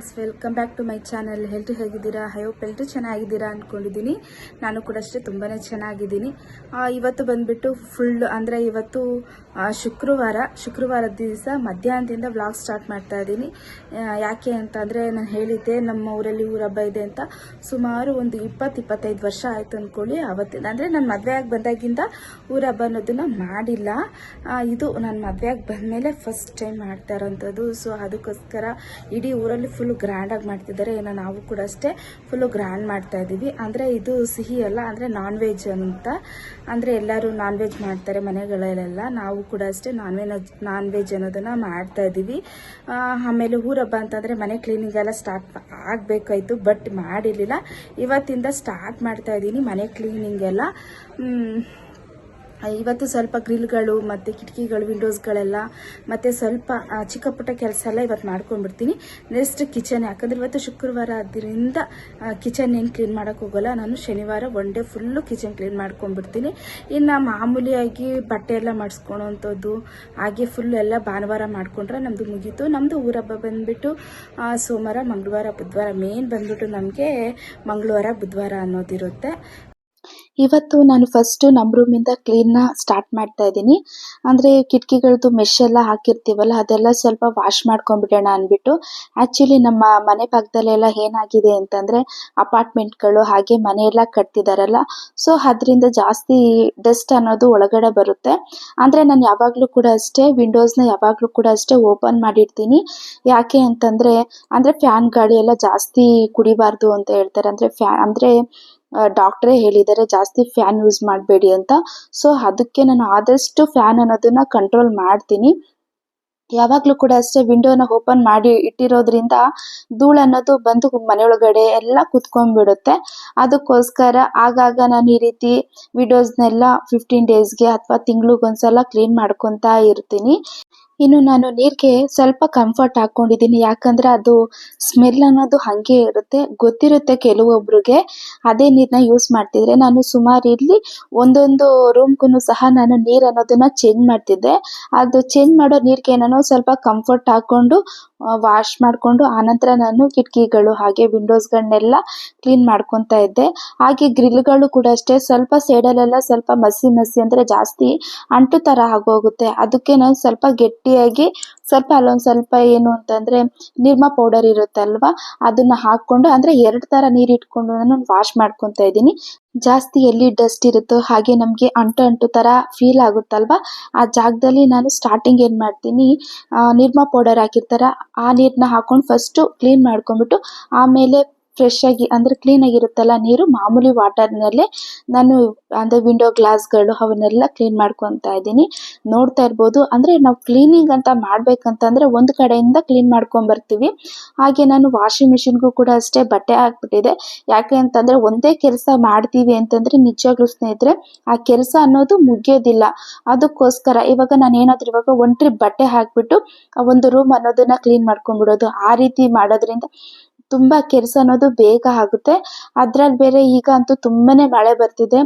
Friends welcome back to my channel health ಹೇಗಿದ್ದೀರಾ? Hope ಎಲ್ರು ಚೆನ್ನಾಗಿದ್ದೀರಾ ಅಂದ್ಕೊಂಡಿದ್ದೀನಿ ನಾನು ಕೂಡ ಅಷ್ಟೇ ತುಂಬಾ ಚೆನ್ನಾಗಿದ್ದೀನಿ. ಇವತ್ತು ಬಂದುಬಿಟ್ಟು ಫುಲ್ ಅಂದರೆ ಇವತ್ತು ಶುಕ್ರವಾರ ಶುಕ್ರವಾರ, ಶುಕ್ರವಾರದ ದಿವಸ ಮಧ್ಯಾಹ್ನದಿಂದ ವ್ಲಾಗ್ ಸ್ಟಾರ್ಟ್ ಮಾಡ್ತಾ ಇದ್ದೀನಿ. ಯಾಕೆ ಅಂತ ಅಂದರೆ ನಾನು ಹೇಳಿದ್ದೆ, ನಮ್ಮ ಊರಲ್ಲಿ ಊರಬ್ಬ ಇದೆ ಅಂತ. ಸುಮಾರು ಒಂದು ಇಪ್ಪತ್ತು, ಇಪ್ಪತ್ತೈದು ವರ್ಷ ಆಯಿತು ಅಂದ್ಕೊಳ್ಳಿ ಅವತ್ತಿನ ಅಂದರೆ ನಾನು ಮದುವೆಯಾಗಿ ಬಂದಾಗಿಂದ ಊರಬ್ಬ ಅನ್ನೋದನ್ನು ಮಾಡಿಲ್ಲ. ಇದು ನಾನು ಮದುವೆಯಾಗಿ ಬಂದಮೇಲೆ ಫಸ್ಟ್ ಟೈಮ್ ಮಾಡ್ತಾ ಇರೋಂಥದ್ದು. ಸೊ ಅದಕ್ಕೋಸ್ಕರ ಇಡೀ ಊರಲ್ಲಿ ಫುಲ್ ಗ್ರ್ಯಾಂಡಾಗಿ ಮಾಡ್ತಿದ್ದಾರೆ ಏನೋ ನಾವು ಕೂಡ ಅಷ್ಟೇ ಫುಲ್ಲು ಗ್ರ್ಯಾಂಡ್ ಮಾಡ್ತಾ ಇದ್ದೀವಿ ಅಂದರೆ ಇದು ಸಿಹಿ ಅಲ್ಲ, ಅಂದರೆ ನಾನ್ ವೆಜ್ ಅಂತ. ಅಂದರೆ ಎಲ್ಲರೂ ನಾನ್ ವೆಜ್ ಮಾಡ್ತಾರೆ ಮನೆಗಳಲ್ಲೆಲ್ಲ. ನಾವು ಕೂಡ ಅಷ್ಟೇ ನಾನ್ ವೆಜ್ ನಾನ್ ವೆಜ್ ಅನ್ನೋದನ್ನು ಮಾಡ್ತಾ ಇದ್ದೀವಿ ಆಮೇಲೆ ಊರಬ್ಬ ಅಂತಂದರೆ ಮನೆ ಕ್ಲೀನಿಂಗ್ ಎಲ್ಲ ಸ್ಟಾರ್ಟ್ ಆಗಬೇಕಾಯ್ತು ಬಟ್ ಮಾಡಿರಲಿಲ್ಲ. ಇವತ್ತಿಂದ ಸ್ಟಾರ್ಟ್ ಮಾಡ್ತಾ ಇದ್ದೀನಿ ಮನೆ ಕ್ಲೀನಿಂಗ್ ಎಲ್ಲ. ಇವತ್ತು ಸ್ವಲ್ಪ ಗ್ರಿಲ್ಗಳು ಮತ್ತು ಕಿಟಕಿಗಳು, ವಿಂಡೋಸ್ಗಳೆಲ್ಲ ಮತ್ತು ಸ್ವಲ್ಪ ಚಿಕ್ಕ ಪುಟ್ಟ ಕೆಲಸ ಎಲ್ಲ ಇವತ್ತು ಮಾಡ್ಕೊಂಡ್ಬಿಡ್ತೀನಿ. ನೆಕ್ಸ್ಟ್ ಕಿಚನ್ ಯಾಕಂದರೆ ಇವತ್ತು ಶುಕ್ರವಾರ ಆದ್ದರಿಂದ ಕಿಚನ್ ಏನು ಕ್ಲೀನ್ ಮಾಡೋಕ್ಕೆ ಹೋಗೋಲ್ಲ. ನಾನು ಶನಿವಾರ one day full kitchen clean ಮಾಡ್ಕೊಂಡ್ಬಿಡ್ತೀನಿ. ಇನ್ನು ಮಾಮೂಲಿಯಾಗಿ ಬಟ್ಟೆ ಎಲ್ಲ ಮಾಡಿಸ್ಕೊಳೋವಂಥದ್ದು ಹಾಗೆ ಫುಲ್ ಎಲ್ಲ ಭಾನುವಾರ ಮಾಡಿಕೊಂಡ್ರೆ ನಮ್ಮದು ಮುಗೀತು. ನಮ್ಮದು ಊರಬ್ಬ ಬಂದುಬಿಟ್ಟು ಸೋಮವಾರ, ಮಂಗಳವಾರ, ಬುಧವಾರ ಮೇನ್ ಬಂದ್ಬಿಟ್ಟು ನಮಗೆ ಮಂಗಳವಾರ, ಬುಧವಾರ ಅನ್ನೋದಿರುತ್ತೆ. ಇವತ್ತು ನಾನು ಫಸ್ಟ್ ನಮ್ಮ ರೂಮಿಂದ ಕ್ಲೀನ್ನ ಸ್ಟಾರ್ಟ್ ಮಾಡ್ತಾ ಇದ್ದೀನಿ. ಅಂದರೆ ಕಿಟಕಿಗಳದ್ದು ಮೆಶ್ ಎಲ್ಲ ಹಾಕಿರ್ತೀವಲ್ಲ, ಅದೆಲ್ಲ ಸ್ವಲ್ಪ ವಾಶ್ ಮಾಡ್ಕೊಂಡ್ಬಿಡೋಣ ಅಂದ್ಬಿಟ್ಟು. ಆ್ಯಕ್ಚುಲಿ ನಮ್ಮ ಮನೆ ಪಕ್ಕದಲ್ಲೆಲ್ಲ ಏನಾಗಿದೆ ಅಂತಂದರೆ ಅಪಾರ್ಟ್ಮೆಂಟ್ಗಳು ಹಾಗೆ ಮನೆಯೆಲ್ಲ ಕಟ್ತಿದಾರಲ್ಲ. ಸೊ ಅದರಿಂದ ಜಾಸ್ತಿ ಡಸ್ಟ್ ಅನ್ನೋದು ಒಳಗಡೆ ಬರುತ್ತೆ. ಅಂದರೆ ನಾನು ಯಾವಾಗಲೂ ಕೂಡ ಅಷ್ಟೇ ವಿಂಡೋಸ್ನ ಯಾವಾಗಲೂ ಕೂಡ ಅಷ್ಟೇ ಓಪನ್ ಮಾಡಿರ್ತೀನಿ. ಯಾಕೆ ಅಂತಂದರೆ, ಅಂದರೆ ಫ್ಯಾನ್ ಗಾಳಿ ಎಲ್ಲ ಜಾಸ್ತಿ ಕುಡಿಬಾರ್ದು ಅಂತ ಹೇಳ್ತಾರೆ. ಅಂದರೆ ಫ್ಯಾ ಅಂದರೆ ಡಾಕ್ಟ್ರೇ ಹೇಳಿದ್ದಾರೆ, ಜಾಸ್ತಿ ಫ್ಯಾನ್ ಯೂಸ್ ಮಾಡಬೇಡಿ ಅಂತ. ಸೊ ಅದಕ್ಕೆ ನಾನು ಆದಷ್ಟು ಫ್ಯಾನ್ ಅನ್ನೋದನ್ನ ಕಂಟ್ರೋಲ್ ಮಾಡ್ತೀನಿ. ಯಾವಾಗಲೂ ಕೂಡ ಅಷ್ಟೇ ವಿಂಡೋನ ಓಪನ್ ಮಾಡಿ ಇಟ್ಟಿರೋದ್ರಿಂದ ಧೂಳು ಅನ್ನೋದು ಬಂದು ಮನೆಯೊಳಗಡೆ ಎಲ್ಲ ಕುತ್ಕೊಂಡ್ಬಿಡುತ್ತೆ. ಅದಕ್ಕೋಸ್ಕರ ಆಗಾಗ ನಾನು ಈ ರೀತಿ ವಿಂಡೋಸ್ನೆಲ್ಲ ಫಿಫ್ಟೀನ್ ಡೇಸ್ಗೆ ಅಥವಾ ತಿಂಗ್ಳಿಗೊಂದ್ಸಲ ಕ್ಲೀನ್ ಮಾಡ್ಕೊತಾ ಇರ್ತೀನಿ. ಇನ್ನು ನಾನು ನೀರಿಗೆ ಸ್ವಲ್ಪ ಕಂಫರ್ಟ್ ಹಾಕ್ಕೊಂಡಿದ್ದೀನಿ ಯಾಕಂದರೆ ಅದು ಸ್ಮೆಲ್ ಅನ್ನೋದು ಹಾಗೆ ಇರುತ್ತೆ. ಗೊತ್ತಿರುತ್ತೆ ಕೆಲವೊಬ್ರಿಗೆ. ಅದೇ ನೀರನ್ನ ಯೂಸ್ ಮಾಡ್ತಿದ್ರೆ ನಾನು ಸುಮಾರು ಇಲ್ಲಿ ಒಂದೊಂದು ರೂಮ್ಗೂ ಸಹ ನಾನು ನೀರು ಅನ್ನೋದನ್ನ ಚೇಂಜ್ ಮಾಡ್ತಿದ್ದೆ. ಅದು ಚೇಂಜ್ ಮಾಡೋ ನೀರಿಗೆ ನಾನು ಸ್ವಲ್ಪ ಕಂಫರ್ಟ್ ಹಾಕ್ಕೊಂಡು ವಾಶ್ ಮಾಡಿಕೊಂಡು ಆನಂತರ ನಾನು ಕಿಟಕಿಗಳು ಹಾಗೆ ವಿಂಡೋಸ್ಗಳನ್ನೆಲ್ಲ ಕ್ಲೀನ್ ಮಾಡ್ಕೊತಾ ಇದ್ದೆ. ಹಾಗೆ ಗ್ರಿಲ್ಗಳು ಕೂಡ ಅಷ್ಟೇ. ಸ್ವಲ್ಪ ಸೈಡಲ್ಲೆಲ್ಲ ಸ್ವಲ್ಪ ಮಸಿ ಮಸಿ ಅಂದರೆ ಜಾಸ್ತಿ ಅಂಟು ಥರ ಆಗೋಗುತ್ತೆ. ಅದಕ್ಕೆ ನಾನು ಸ್ವಲ್ಪ ಗಟ್ಟಿಯಾಗಿ ಸ್ವಲ್ಪ ಅಲ್ಲೊಂದು ಸ್ವಲ್ಪ ಏನು ಅಂತಂದರೆ ನಿರ್ಮ ಪೌಡರ್ ಇರುತ್ತಲ್ವ, ಅದನ್ನ ಹಾಕ್ಕೊಂಡು ಅಂದರೆ ಎರಡು ಥರ ನೀರು ಇಟ್ಕೊಂಡು ನಾನು ವಾಶ್ ಮಾಡ್ಕೊತಾ ಇದ್ದೀನಿ. ಜಾಸ್ತಿ ಎಲ್ಲಿ ಡಸ್ಟ್ ಇರುತ್ತೋ ಹಾಗೆ ನಮಗೆ ಅಂಟು ಅಂಟು ಥರ ಫೀಲ್ ಆಗುತ್ತಲ್ವಾ? ಆ ಜಾಗದಲ್ಲಿ ನಾನು ಸ್ಟಾರ್ಟಿಂಗ್ ಏನು ಮಾಡ್ತೀನಿ? ನಿರ್ಮಾ ಪೌಡರ್ ಹಾಕಿರ್ತಾರ. ಆ ನೀರನ್ನ ಹಾಕೊಂಡು ಫಸ್ಟು ಕ್ಲೀನ್ ಮಾಡ್ಕೊಂಡ್ಬಿಟ್ಟು ಆಮೇಲೆ ಫ್ರೆಶ್ ಆಗಿ ಅಂದ್ರೆ ಕ್ಲೀನ್ ಆಗಿರುತ್ತಲ್ಲ ನೀರು? ಮಾಮೂಲಿ ವಾಟರ್ ನಲ್ಲೇ ನಾನು ಅಂದ್ರೆ ವಿಂಡೋ ಗ್ಲಾಸ್ಗಳು ಅವನ್ನೆಲ್ಲ ಕ್ಲೀನ್ ಮಾಡ್ಕೊಂತ ಇದ್ದೀನಿ. ನೋಡ್ತಾ ಇರ್ಬೋದು. ಅಂದ್ರೆ ನಾವು ಕ್ಲೀನಿಂಗ್ ಅಂತ ಮಾಡ್ಬೇಕಂತಂದ್ರೆ ಒಂದು ಕಡೆಯಿಂದ ಕ್ಲೀನ್ ಮಾಡ್ಕೊಂಡ್ ಬರ್ತೀವಿ. ಹಾಗೆ ನಾನು ವಾಷಿಂಗ್ ಮಿಷಿನ್ಗೂ ಕೂಡ ಅಷ್ಟೇ ಬಟ್ಟೆ ಹಾಕ್ಬಿಟ್ಟಿದೆ. ಯಾಕೆ ಅಂತಂದ್ರೆ ಒಂದೇ ಕೆಲಸ ಮಾಡ್ತೀವಿ ಅಂತಂದ್ರೆ ನಿಜವಾಗ್ಲೂ ಸ್ನೇಹಿತರೆ, ಆ ಕೆಲಸ ಅನ್ನೋದು ಮುಗಿಯೋದಿಲ್ಲ. ಅದಕ್ಕೋಸ್ಕರ ಇವಾಗ ನಾನು ಏನಾದ್ರು ಇವಾಗ ಒಂಟ್ರಿ ಬಟ್ಟೆ ಹಾಕ್ಬಿಟ್ಟು ಒಂದು ರೂಮ್ ಅನ್ನೋದನ್ನ ಕ್ಲೀನ್ ಮಾಡ್ಕೊಂಡ್ಬಿಡೋದು. ಆ ರೀತಿ ಮಾಡೋದ್ರಿಂದ ತುಂಬಾ ಕೆಲಸ ಅನ್ನೋದು ಬೇಗ ಆಗುತ್ತೆ. ಅದ್ರಲ್ ಬೇರೆ ಈಗ ಅಂತೂ ತುಂಬಾನೇ ಮಳೆ ಬರ್ತಿದೆ.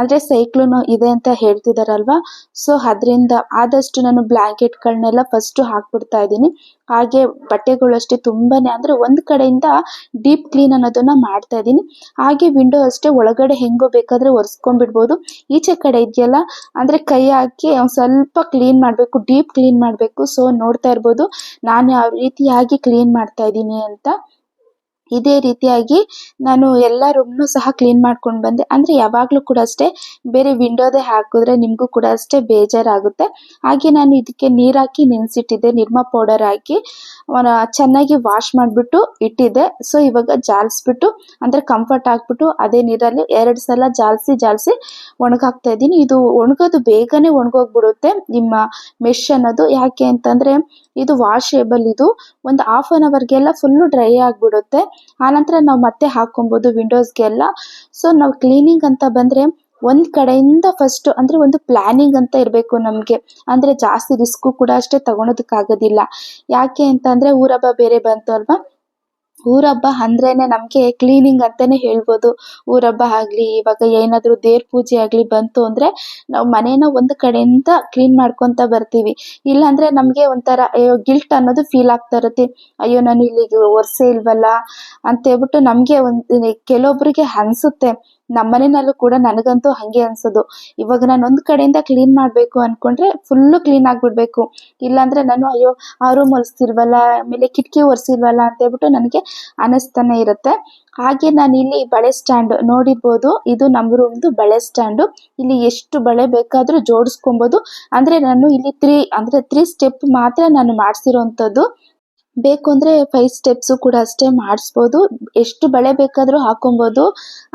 ಅಂದ್ರೆ ಸೈಕ್ಲೋನ್ ಇದೆ ಅಂತ ಹೇಳ್ತಿದಾರಲ್ವಾ? ಸೊ ಅದರಿಂದ ಆದಷ್ಟು ನಾನು ಬ್ಲ್ಯಾಂಕೆಟ್ಗಳನ್ನೆಲ್ಲ ಫಸ್ಟ್ ಹಾಕ್ಬಿಡ್ತಾ ಇದ್ದೀನಿ. ಹಾಗೆ ಬಟ್ಟೆಗಳು ಅಷ್ಟೇ ತುಂಬಾನೇ, ಅಂದ್ರೆ ಒಂದ್ ಕಡೆಯಿಂದ ಡೀಪ್ ಕ್ಲೀನ್ ಅನ್ನೋದನ್ನ ಮಾಡ್ತಾ ಇದ್ದೀನಿ. ಹಾಗೆ ವಿಂಡೋ ಅಷ್ಟೇ ಒಳಗಡೆ ಹೆಂಗೋ ಬೇಕಾದ್ರೆ ಒರೆಸ್ಕೊಂಡ್ಬಿಡ್ಬೋದು. ಈಚೆ ಕಡೆ ಇದೆಯಲ್ಲ, ಅಂದ್ರೆ ಕೈ ಹಾಕಿ ಸ್ವಲ್ಪ ಕ್ಲೀನ್ ಮಾಡಬೇಕು, ಡೀಪ್ ಕ್ಲೀನ್ ಮಾಡಬೇಕು. ಸೊ ನೋಡ್ತಾ ಇರ್ಬೋದು, ನಾನು ಯಾವ ರೀತಿಯಾಗಿ ಕ್ಲೀನ್ ಮಾಡ್ತಾ ಇದ್ದೀನಿ ಅಂತ. ಇದೇ ರೀತಿಯಾಗಿ ನಾನು ಎಲ್ಲ ರೂಮ್ನು ಸಹ ಕ್ಲೀನ್ ಮಾಡ್ಕೊಂಡು ಬಂದೆ. ಅಂದರೆ ಯಾವಾಗಲೂ ಕೂಡ ಅಷ್ಟೇ, ಬೇರೆ ವಿಂಡೋದೇ ಹಾಕಿದ್ರೆ ನಿಮಗೂ ಕೂಡ ಅಷ್ಟೇ ಬೇಜಾರಾಗುತ್ತೆ. ಹಾಗೆ ನಾನು ಇದಕ್ಕೆ ನೀರು ಹಾಕಿ ನೆನೆಸಿಟ್ಟಿದ್ದೆ, ನಿರ್ಮಾ ಪೌಡರ್ ಹಾಕಿ. ಚೆನ್ನಾಗಿ ವಾಶ್ ಮಾಡಿಬಿಟ್ಟು ಇಟ್ಟಿದ್ದೆ. ಸೊ ಇವಾಗ ಜಾಲಿಸ್ಬಿಟ್ಟು, ಅಂದರೆ ಕಂಫರ್ಟ್ ಹಾಕ್ಬಿಟ್ಟು ಅದೇ ನೀರಲ್ಲಿ ಎರಡು ಸಲ ಜಾಲಿಸಿ ಜಾಲಿಸಿ ಒಣಗಾಕ್ತಾ ಇದ್ದೀನಿ. ಇದು ಒಣಗೋದು ಬೇಗನೆ ಒಣಗೋಗ್ಬಿಡುತ್ತೆ. ನಿಮ್ಮ ಮೆಶ್ ಅನ್ನೋದು ಯಾಕೆ ಅಂತಂದರೆ, ಇದು ವಾಷೇಬಲ್ ಇದು ಒಂದು ಹಾಫ್ ಅನ್ ಅವರ್ಗೆಲ್ಲ ಫುಲ್ಲು ಡ್ರೈ ಆಗಿಬಿಡುತ್ತೆ. ಆನಂತರ ನಾವು ಮತ್ತೆ ಹಾಕೊಬೋದು ವಿಂಡೋಸ್ಗೆಲ್ಲ ಸೊ ನಾವು ಕ್ಲೀನಿಂಗ್ ಅಂತ ಬಂದರೆ ಒಂದು ಕಡೆಯಿಂದ ಫಸ್ಟ್ ಅಂದ್ರೆ ಒಂದು ಪ್ಲಾನಿಂಗ್ ಅಂತ ಇರಬೇಕು ನಮಗೆ. ಅಂದ್ರೆ ಜಾಸ್ತಿ ರಿಸ್ಕು ಕೂಡ ಅಷ್ಟೇ ತಗೊಳೋದಕ್ಕಾಗೋದಿಲ್ಲ. ಯಾಕೆ ಅಂತ ಊರ ಊರಬ್ಬ ಬೇರೆ ಬಂತು ಅಲ್ವಾ ಊರ ಹಬ್ಬ ಅಂದ್ರೇನೆ ನಮಗೆ ಕ್ಲೀನಿಂಗ್ ಅಂತಾನೆ ಹೇಳ್ಬೋದು. ಊರಬ್ಬ ಆಗಲಿ, ಇವಾಗ ಏನಾದ್ರು ದೇವ್ರ ಪೂಜೆ ಆಗಲಿ ಬಂತು ಅಂದ್ರೆ ನಾವು ಮನೇನ ಒಂದು ಕಡೆಯಿಂದ ಕ್ಲೀನ್ ಮಾಡ್ಕೊಂತ ಬರ್ತೀವಿ. ಇಲ್ಲಾಂದರೆ ನಮಗೆ ಒಂಥರ, ಅಯ್ಯೋ ಗಿಲ್ಟ್ ಅನ್ನೋದು ಫೀಲ್ ಆಗ್ತಾ ಇರುತ್ತೆ. ಅಯ್ಯೋ, ನಾನು ಇಲ್ಲಿಗೆ ಒರೆಸೇ ಇಲ್ವಲ್ಲ? ಅಂತ ಹೇಳ್ಬಿಟ್ಟು ನಮಗೆ ಒಂದ್, ಕೆಲವೊಬ್ರಿಗೆ ಅನಿಸುತ್ತೆ. ನಮ್ಮ ಮನೆಯಲ್ಲೂ ಕೂಡ ನನಗಂತೂ ಹಾಗೆ ಅನ್ಸೋದು. ಇವಾಗ ನಾನು ಒಂದು ಕಡೆಯಿಂದ ಕ್ಲೀನ್ ಮಾಡಬೇಕು ಅನ್ಕೊಂಡ್ರೆ ಫುಲ್ಲು ಕ್ಲೀನ್ ಆಗಿಬಿಡ್ಬೇಕು. ಇಲ್ಲಾಂದರೆ ನಾನು ಅಯ್ಯೋ, ಆ ರೂಮ್ ಒರೆಸ್ತಿಲ್ವಲ್ಲ ಆಮೇಲೆ ಕಿಟಕಿ ಒರೆಸಿಲ್ವಲ್ಲ ಅಂತ ಹೇಳ್ಬಿಟ್ಟು ನನಗೆ ಅನ್ನಿಸ್ತಾನೆ ಇರುತ್ತೆ. ಹಾಗೆ ನಾನು ಇಲ್ಲಿ ಬಳೆ ಸ್ಟ್ಯಾಂಡ್ ನೋಡಿರ್ಬೋದು. ಇದು ನಮ್ಮ ರೂಮ್ದು ಬಳೆ ಸ್ಟ್ಯಾಂಡು ಇಲ್ಲಿ ಎಷ್ಟು ಬಳೆ ಬೇಕಾದರೂ ಜೋಡಿಸ್ಕೊಬೋದು. ಅಂದರೆ ನಾನು ಇಲ್ಲಿ ತ್ರೀ ಅಂದರೆ ತ್ರೀ ಸ್ಟೆಪ್ ಮಾತ್ರ ನಾನು ಮಾಡಿಸಿರೋವಂಥದ್ದು ಬೇಕು ಅಂದರೆ ಫೈವ್ ಸ್ಟೆಪ್ಸು ಕೂಡ ಅಷ್ಟೇ ಮಾಡಿಸ್ಬೋದು. ಎಷ್ಟು ಬಳೆ ಬೇಕಾದರೂ ಹಾಕೊಬೋದು.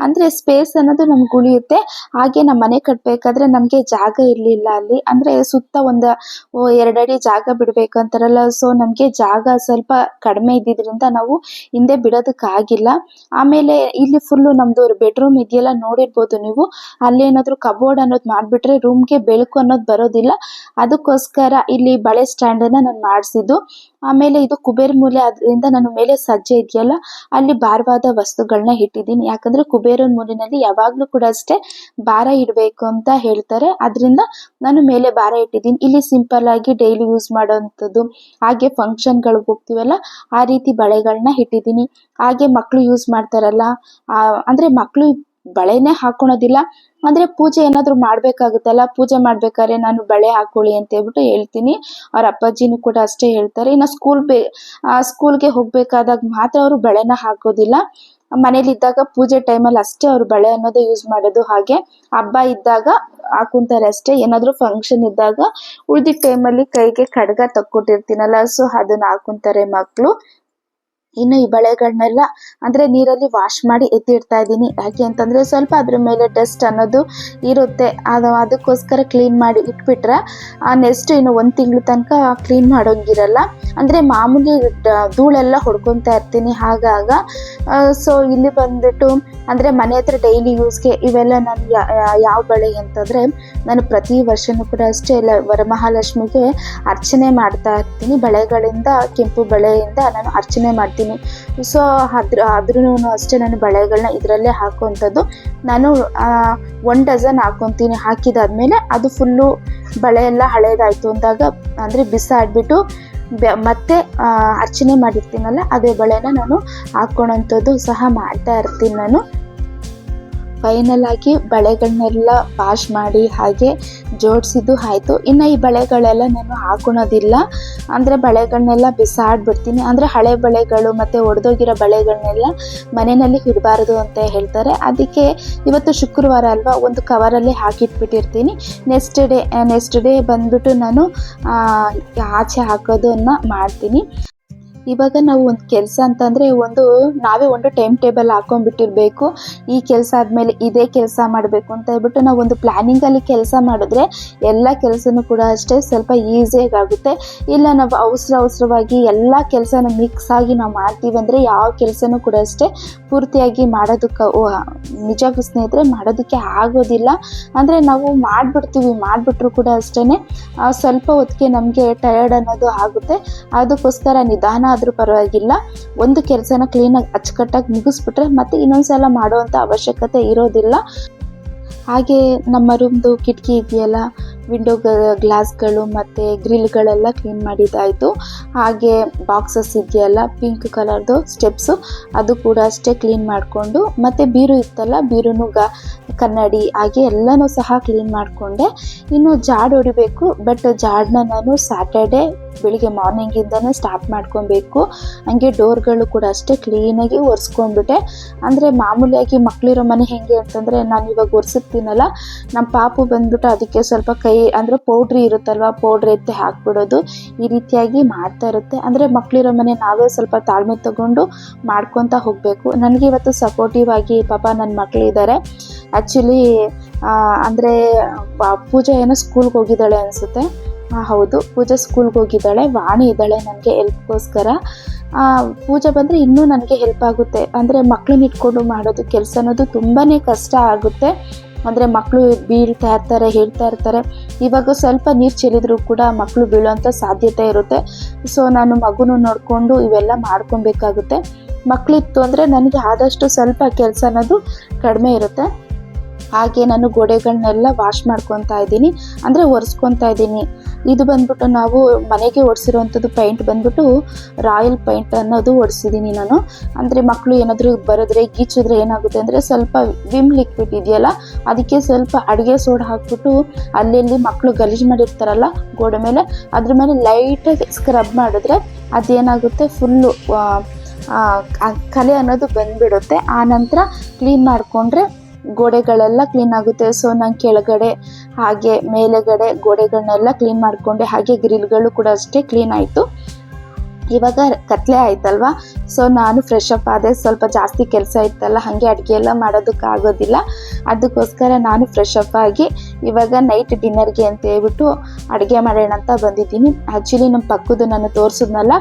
ಅಂದರೆ ಸ್ಪೇಸ್ ಅನ್ನೋದು ನಮ್ಗೆ ಉಳಿಯುತ್ತೆ. ಹಾಗೆ ನಮ್ಮ ಮನೆ ಕಟ್ಟಬೇಕಾದ್ರೆ ನಮಗೆ ಜಾಗ ಇರಲಿಲ್ಲ ಅಲ್ಲಿ. ಅಂದರೆ ಸುತ್ತ ಒಂದು ಎರಡು ಅಡಿ ಜಾಗ ಬಿಡಬೇಕು ಅಂತಾರಲ್ಲ. ಸೊ ನಮಗೆ ಜಾಗ ಸ್ವಲ್ಪ ಕಡಿಮೆ ಇದ್ದಿದ್ರಿಂದ ನಾವು ಹಿಂದೆ ಬಿಡೋದಕ್ಕಾಗಿಲ್ಲ. ಆಮೇಲೆ ಇಲ್ಲಿ ಫುಲ್ಲು ನಮ್ಮದು ಬೆಡ್ರೂಮ್ ಇದೆಯಲ್ಲ ನೋಡಿರ್ಬೋದು ನೀವು. ಅಲ್ಲಿ ಅಲ್ಲೇನಾದರೂ ಕಬೋರ್ಡ್ ಅನ್ನೋದು ಮಾಡಿಬಿಟ್ರೆ ರೂಮ್ಗೆ ಬೆಳಕು ಅನ್ನೋದು ಬರೋದಿಲ್ಲ. ಅದಕ್ಕೋಸ್ಕರ ಇಲ್ಲಿ ಬಳೆ ಸ್ಟ್ಯಾಂಡನ್ನು ನಾನು ಮಾಡಿಸಿದ್ದು. ಆಮೇಲೆ ಇದು ಕುಬೇರ್ ಮೂಲೆ ಆದ್ರಿಂದ ನಾನು ಮೇಲೆ ಸಜ್ಜೆ ಇದೆಯಲ್ಲ, ಅಲ್ಲಿ ಭಾರವಾದ ವಸ್ತುಗಳನ್ನ ಇಟ್ಟಿದ್ದೀನಿ. ಯಾಕಂದ್ರೆ ಕುಬೇರ ಮೂಲೆಯಲ್ಲಿ ಯಾವಾಗ್ಲೂ ಕೂಡ ಅಷ್ಟೇ ಭಾರ ಇಡಬೇಕು ಅಂತ ಹೇಳ್ತಾರೆ. ಅದರಿಂದ ನಾನು ಮೇಲೆ ಭಾರ ಇಟ್ಟಿದ್ದೀನಿ. ಇಲ್ಲಿ ಸಿಂಪಲ್ ಆಗಿ ಡೈಲಿ ಯೂಸ್ ಮಾಡೋವಂಥದ್ದು, ಹಾಗೆ ಫಂಕ್ಷನ್ಗಳಿಗೆ ಹೋಗ್ತೀವಲ್ಲ, ಆ ರೀತಿ ಬಳೆಗಳನ್ನ ಇಟ್ಟಿದ್ದೀನಿ. ಹಾಗೆ ಮಕ್ಕಳು ಯೂಸ್ ಮಾಡ್ತಾರಲ್ಲ ಅಂದ್ರೆ ಮಕ್ಕಳು ಬಳೆನೇ ಹಾಕೊಳೋದಿಲ್ಲ. ಅಂದ್ರೆ ಪೂಜೆ ಏನಾದ್ರು ಮಾಡ್ಬೇಕಾಗುತ್ತಲ್ಲ, ಪೂಜೆ ಮಾಡ್ಬೇಕಾದ್ರೆ ನಾನು ಬಳೆ ಹಾಕೊಳ್ಳಿ ಅಂತ ಹೇಳ್ಬಿಟ್ಟು ಹೇಳ್ತೀನಿ. ಅವ್ರ ಅಪ್ಪಾಜಿನೂ ಕೂಡ ಅಷ್ಟೇ ಹೇಳ್ತಾರೆ. ಇನ್ನು ಸ್ಕೂಲ್ ಬೇ ಸ್ಕೂಲ್ಗೆ ಹೋಗ್ಬೇಕಾದಾಗ ಮಾತ್ರ ಅವರು ಬಳೆನ ಹಾಕೋದಿಲ್ಲ. ಮನೇಲಿದ್ದಾಗ ಪೂಜೆ ಟೈಮಲ್ಲಿ ಅಷ್ಟೇ ಅವರು ಬಳೆ ಅನ್ನೋದೇ ಯೂಸ್ ಮಾಡೋದು ಹಾಗೆ. ಹಬ್ಬ ಇದ್ದಾಗ ಹಾಕೊಂತಾರೆ ಅಷ್ಟೇ. ಏನಾದರೂ ಫಂಕ್ಷನ್ ಇದ್ದಾಗ ಉಳ್ದಿದ್ದ ಟೈಮಲ್ಲಿ ಕೈಗೆ ಖಡ್ಗ ತಕ್ಕೊಟ್ಟಿರ್ತೀನಲ್ಲ ಸೊ ಅದನ್ನ ಹಾಕೊಂತಾರೆ ಮಕ್ಕಳು ಇನ್ನು ಈ ಬಳೆಗಳನ್ನೆಲ್ಲ ಅಂದರೆ ನೀರಲ್ಲಿ ವಾಶ್ ಮಾಡಿ ಎತ್ತಿಡ್ತಾ ಇದ್ದೀನಿ. ಯಾಕೆ ಅಂತಂದರೆ ಸ್ವಲ್ಪ ಅದ್ರ ಮೇಲೆ ಡಸ್ಟ್ ಅನ್ನೋದು ಇರುತ್ತೆ. ಅದು ಅದಕ್ಕೋಸ್ಕರ ಕ್ಲೀನ್ ಮಾಡಿ ಇಟ್ಬಿಟ್ರೆ ನೆಕ್ಸ್ಟ್ ಇನ್ನು ಒಂದು ತಿಂಗಳು ತನಕ ಕ್ಲೀನ್ ಮಾಡೋಂಗಿರಲ್ಲ. ಅಂದರೆ ಮಾಮೂಲಿ ಧೂಳೆಲ್ಲ ಹೊಡ್ಕೊತಾ ಇರ್ತೀನಿ ಹಾಗಾಗ. ಸೊ ಇಲ್ಲಿ ಬಂದ್ಬಿಟ್ಟು ಅಂದರೆ ಮನೆ ಹತ್ರ ಡೈಲಿ ಯೂಸ್ಗೆ ಇವೆಲ್ಲ ನಾನು ಯಾವ ಬಳೆ ಅಂತಂದರೆ ನಾನು ಪ್ರತಿ ವರ್ಷನೂ ಕೂಡ ಅಷ್ಟೇ ಎಲ್ಲ ವರಮಹಾಲಕ್ಷ್ಮಿಗೆ ಅರ್ಚನೆ ಮಾಡ್ತಾ ಇರ್ತೀನಿ. ಬಳೆಗಳಿಂದ, ಕೆಂಪು ಬಳೆಯಿಂದ ನಾನು ಅರ್ಚನೆ ಮಾಡ್ತೀನಿ. ಸೊ ಅದ್ರ ಆದ್ರೂ ಅಷ್ಟೇ ನಾನು ಬಳೆಗಳನ್ನ ಇದರಲ್ಲೇ ಹಾಕುವಂಥದ್ದು. ನಾನು ಒನ್ ಡಜನ್ ಹಾಕೊತೀನಿ. ಹಾಕಿದಾದ್ಮೇಲೆ ಅದು ಫುಲ್ಲು ಬಳೆ ಎಲ್ಲ ಹಳೇದಾಯಿತು ಅಂದಾಗ, ಅಂದರೆ ಬಿಸಾಡ್ಬಿಟ್ಟು ಮತ್ತೆ ಅರ್ಚನೆ ಮಾಡಿರ್ತೀನಲ್ಲ, ಅದೇ ಬಳೆನ ನಾನು ಹಾಕ್ಕೊಳೋಂಥದ್ದು ಸಹ ಮಾಡ್ತಾ ಇರ್ತೀನಿ ನಾನು. ಫೈನಲ್ ಆಗಿ ಬಳೆಗಳನ್ನೆಲ್ಲ ವಾಶ್ ಮಾಡಿ ಹಾಗೆ ಜೋಡಿಸಿದ್ದು ಆಯಿತು. ಇನ್ನು ಈ ಬಳೆಗಳೆಲ್ಲ ನಾನು ಹಾಕೊಳೋದಿಲ್ಲ. ಅಂದರೆ ಬಳೆಗಳನ್ನೆಲ್ಲ ಬಿಸಾಡ್ಬಿಡ್ತೀನಿ. ಅಂದರೆ ಹಳೆ ಬಳೆಗಳು ಮತ್ತು ಒಡೆದೋಗಿರೋ ಬಳೆಗಳನ್ನೆಲ್ಲ ಮನೆಯಲ್ಲಿ ಇಡಬಾರ್ದು ಅಂತ ಹೇಳ್ತಾರೆ. ಅದಕ್ಕೆ ಇವತ್ತು ಶುಕ್ರವಾರ ಅಲ್ವಾ ಒಂದು ಕವರಲ್ಲಿ ಹಾಕಿಟ್ಬಿಟ್ಟಿರ್ತೀನಿ. ನೆಕ್ಸ್ಟ್ ಡೇ ನೆಕ್ಸ್ಟ್ ಡೇ ಬಂದುಬಿಟ್ಟು ನಾನು ಆಚೆ ಹಾಕೋದನ್ನು ಮಾಡ್ತೀನಿ. ಇವಾಗ ನಾವು ಒಂದು ಕೆಲಸ ಅಂತಂದರೆ ಒಂದು ನಾವೇ ಒಂದು ಟೈಮ್ ಟೇಬಲ್ ಹಾಕೊಂಡ್ಬಿಟ್ಟಿರಬೇಕು. ಈ ಕೆಲಸ ಆದಮೇಲೆ ಇದೇ ಕೆಲಸ ಮಾಡಬೇಕು ಅಂತ ಹೇಳ್ಬಿಟ್ಟು ನಾವು ಒಂದು ಪ್ಲ್ಯಾನಿಂಗಲ್ಲಿ ಕೆಲಸ ಮಾಡಿದ್ರೆ ಎಲ್ಲ ಕೆಲಸನೂ ಕೂಡ ಅಷ್ಟೇ ಸ್ವಲ್ಪ ಈಸಿಯಾಗುತ್ತೆ ಇಲ್ಲ ನಾವು ಅವಸರ ಅವಸರವಾಗಿ ಎಲ್ಲ ಕೆಲಸನ ಮಿಕ್ಸ್ ಆಗಿ ನಾವು ಮಾಡ್ತೀವಿ ಅಂದರೆ ಯಾವ ಕೆಲಸನೂ ಕೂಡ ಅಷ್ಟೇ ಪೂರ್ತಿಯಾಗಿ ಮಾಡೋದಕ್ಕೆ ನಿಜಕ್ಕೂ ಸ್ನೇಹಿತರೆ ಮಾಡೋದಕ್ಕೆ ಆಗೋದಿಲ್ಲ. ಅಂದರೆ ನಾವು ಮಾಡಿಬಿಡ್ತೀವಿ, ಮಾಡಿಬಿಟ್ರು ಕೂಡ ಅಷ್ಟೇ ಸ್ವಲ್ಪ ಹೊತ್ತಿಗೆ ನಮಗೆ ಟಯರ್ಡ್ ಅನ್ನೋದು ಆಗುತ್ತೆ. ಅದಕ್ಕೋಸ್ಕರ ನಿಧಾನ ಆದರೂ ಪರವಾಗಿಲ್ಲ. ಒಂದು ಕೆಲಸನ ಕ್ಲೀನಾಗಿ ಅಚ್ಚುಕಟ್ಟಾಗಿ ಮುಗಿಸ್ಬಿಟ್ರೆ ಮತ್ತೆ ಇನ್ನೊಂದ್ಸಲ ಮಾಡುವಂಥ ಅವಶ್ಯಕತೆ ಇರೋದಿಲ್ಲ. ಹಾಗೆ ನಮ್ಮ ರೂಮ್ದು ಕಿಟಕಿ ಇದೆಯಲ್ಲ ವಿಂಡೋ ಗ್ಲಾಸ್ಗಳು ಮತ್ತು ಗ್ರಿಲ್ಗಳೆಲ್ಲ ಕ್ಲೀನ್ ಮಾಡಿದ್ದಾಯಿತು. ಹಾಗೆ ಬಾಕ್ಸಸ್ ಇದೆಯಲ್ಲ ಪಿಂಕ್ ಕಲರ್ದು ಸ್ಟೆಪ್ಸು ಅದು ಕೂಡ ಅಷ್ಟೇ ಕ್ಲೀನ್ ಮಾಡಿಕೊಂಡು, ಮತ್ತು ಬೀರು ಇತ್ತಲ್ಲ ಬೀರುನು ಗ ಕನ್ನಡಿ, ಹಾಗೆ ಎಲ್ಲನೂ ಸಹ ಕ್ಲೀನ್ ಮಾಡಿಕೊಂಡೆ. ಇನ್ನು ಜಾಡ್ ಹೊಡಿಬೇಕು ಬಟ್ ಜಾಡನ್ನ ನಾನು ಸ್ಯಾಟರ್ಡೆ ಬೆಳಿಗ್ಗೆ ಮಾರ್ನಿಂಗಿಂದನೇ ಸ್ಟಾರ್ಟ್ ಮಾಡ್ಕೊಬೇಕು. ಹಂಗೆ ಡೋರ್ಗಳು ಕೂಡ ಅಷ್ಟೇ ಕ್ಲೀನಾಗಿ ಒರೆಸ್ಕೊಂಡ್ಬಿಟ್ಟೆ. ಅಂದರೆ ಮಾಮೂಲಿಯಾಗಿ ಮಕ್ಕಳಿರೋ ಮನೆ ಹೆಂಗೆ ಅಂತಂದರೆ ನಾನು ಇವಾಗ ಒರೆಸಿರ್ತೀನಲ್ಲ ನಮ್ಮ ಪಾಪು ಬಂದ್ಬಿಟ್ಟು ಅದಕ್ಕೆ ಸ್ವಲ್ಪ ಕೈ ಅಂದರೆ ಪೌಡ್ರಿ ಇರುತ್ತಲ್ವ ಪೌಡ್ರ್ ಎತ್ತಿ ಹಾಕ್ಬಿಡೋದು ಈ ರೀತಿಯಾಗಿ ಮಾಡ್ತಾ ಇರುತ್ತೆ. ಅಂದರೆ ಮಕ್ಕಳಿರೋ ಮನೆ ನಾವೇ ಸ್ವಲ್ಪ ತಾಳ್ಮೆ ತಗೊಂಡು ಮಾಡ್ಕೊತಾ ಹೋಗಬೇಕು. ನನಗೆ ಇವತ್ತು ಸಪೋರ್ಟಿವ್ ಆಗಿ ಪಾಪ ನನ್ನ ಮಕ್ಕಳಿದ್ದಾರೆ ಆ್ಯಕ್ಚುಲಿ ಅಂದರೆ ಪೂಜಾ ಏನೋ ಸ್ಕೂಲ್ಗೆ ಹೋಗಿದ್ದಾಳೆ ಅನಿಸುತ್ತೆ. ಹೌದು, ಪೂಜಾ ಸ್ಕೂಲ್ಗೆ ಹೋಗಿದ್ದಾಳೆ, ವಾಣಿ ಇದ್ದಾಳೆ ನನಗೆ ಹೆಲ್ಪ್ಗೋಸ್ಕರ ಪೂಜೆ ಬಂದರೆ ಇನ್ನೂ ನನಗೆ ಹೆಲ್ಪ್ ಆಗುತ್ತೆ. ಅಂದರೆ ಮಕ್ಕಳನ್ನ ಇಟ್ಕೊಂಡು ಮಾಡೋದು, ಕೆಲಸ ಅನ್ನೋದು ತುಂಬಾ ಕಷ್ಟ ಆಗುತ್ತೆ. ಅಂದರೆ ಮಕ್ಕಳು ಬೀಳ್ತಾ ಇರ್ತಾರೆ, ಹೇಳ್ತಾ ಇರ್ತಾರೆ. ಇವಾಗ ಸ್ವಲ್ಪ ನೀರು ಚೆಲ್ಲಿದ್ರು ಕೂಡ ಮಕ್ಕಳು ಬೀಳೋಂಥ ಸಾಧ್ಯತೆ ಇರುತ್ತೆ. ಸೊ ನಾನು ಮಗುನು ನೋಡಿಕೊಂಡು ಇವೆಲ್ಲ ಮಾಡ್ಕೊಬೇಕಾಗುತ್ತೆ. ಮಕ್ಕಳಿತ್ತು ಅಂದರೆ ನನಗೆ ಆದಷ್ಟು ಸ್ವಲ್ಪ ಕೆಲಸ ಅನ್ನೋದು ಕಡಿಮೆ ಇರುತ್ತೆ. ಹಾಗೆ ನಾನು ಗೋಡೆಗಳನ್ನೆಲ್ಲ ವಾಶ್ ಮಾಡ್ಕೊತಾ ಇದ್ದೀನಿ. ಅಂದರೆ ಒರೆಸ್ಕೊತಾ ಇದ್ದೀನಿ. ಇದು ಬಂದ್ಬಿಟ್ಟು ನಾವು ಮನೆಗೆ ಒಡಿಸಿರುವಂಥದ್ದು ಪೈಂಟ್ ಬಂದ್ಬಿಟ್ಟು ರಾಯಲ್ ಪೈಂಟ್ ಅನ್ನೋದು ಒಡಿಸಿದ್ದೀನಿ ನಾನು. ಅಂದರೆ ಮಕ್ಕಳು ಏನಾದರೂ ಬರೆದ್ರೆ ಗೀಚಿದ್ರೆ ಏನಾಗುತ್ತೆ ಅಂದರೆ ಸ್ವಲ್ಪ ವಿಮ್ ಲಿಕ್ವಿಡ್ ಇದೆಯಲ್ಲ, ಅದಕ್ಕೆ ಸ್ವಲ್ಪ ಅಡುಗೆ ಸೋಡಾ ಹಾಕ್ಬಿಟ್ಟು ಅಲ್ಲೆಲ್ಲಿ ಮಕ್ಕಳು ಗಲೀಜು ಮಾಡಿರ್ತಾರಲ್ಲ ಗೋಡೆ ಮೇಲೆ, ಅದ್ರ ಮೇಲೆ ಲೈಟಾಗಿ ಸ್ಕ್ರಬ್ ಮಾಡಿದ್ರೆ ಅದೇನಾಗುತ್ತೆ ಫುಲ್ಲು ಕಲೆ ಅನ್ನೋದು ಬಂದ್ಬಿಡುತ್ತೆ. ಆ ನಂತರ ಕ್ಲೀನ್ ಮಾಡಿಕೊಂಡ್ರೆ ಗೋಡೆಗಳೆಲ್ಲ ಕ್ಲೀನ್ ಆಗುತ್ತೆ. ಸೊ ನಾನು ಕೆಳಗಡೆ ಹಾಗೆ ಮೇಲೆಗಡೆ ಗೋಡೆಗಳನ್ನೆಲ್ಲ ಕ್ಲೀನ್ ಮಾಡಿಕೊಂಡೆ. ಹಾಗೆ ಗ್ರಿಲ್ಗಳು ಕೂಡ ಅಷ್ಟೇ ಕ್ಲೀನ್ ಆಯಿತು. ಇವಾಗ ಕತ್ಲೆ ಆಯ್ತಲ್ವಾ? ಸೊ ನಾನು ಫ್ರೆಶ್ ಅಪ್ ಆದೆ ಸ್ವಲ್ಪ ಜಾಸ್ತಿ ಕೆಲಸ ಇತ್ತಲ್ಲ, ಹಾಗೆ ಅಡುಗೆ ಎಲ್ಲ ಮಾಡೋದಕ್ಕಾಗೋದಿಲ್ಲ ಅದಕ್ಕೋಸ್ಕರ ನಾನು ಫ್ರೆಶ್ ಅಪ್ ಆಗಿ ಇವಾಗ ನೈಟ್ ಡಿನ್ನರ್ಗೆ ಅಂತ ಹೇಳ್ಬಿಟ್ಟು ಅಡುಗೆ ಮಾಡೋಣ ಅಂತ ಬಂದಿದ್ದೀನಿ. ಆ್ಯಕ್ಚುಲಿ ನಮ್ಮ ಪಕ್ಕದ ನಾನು ತೋರಿಸಿದ್ನಲ್ಲ,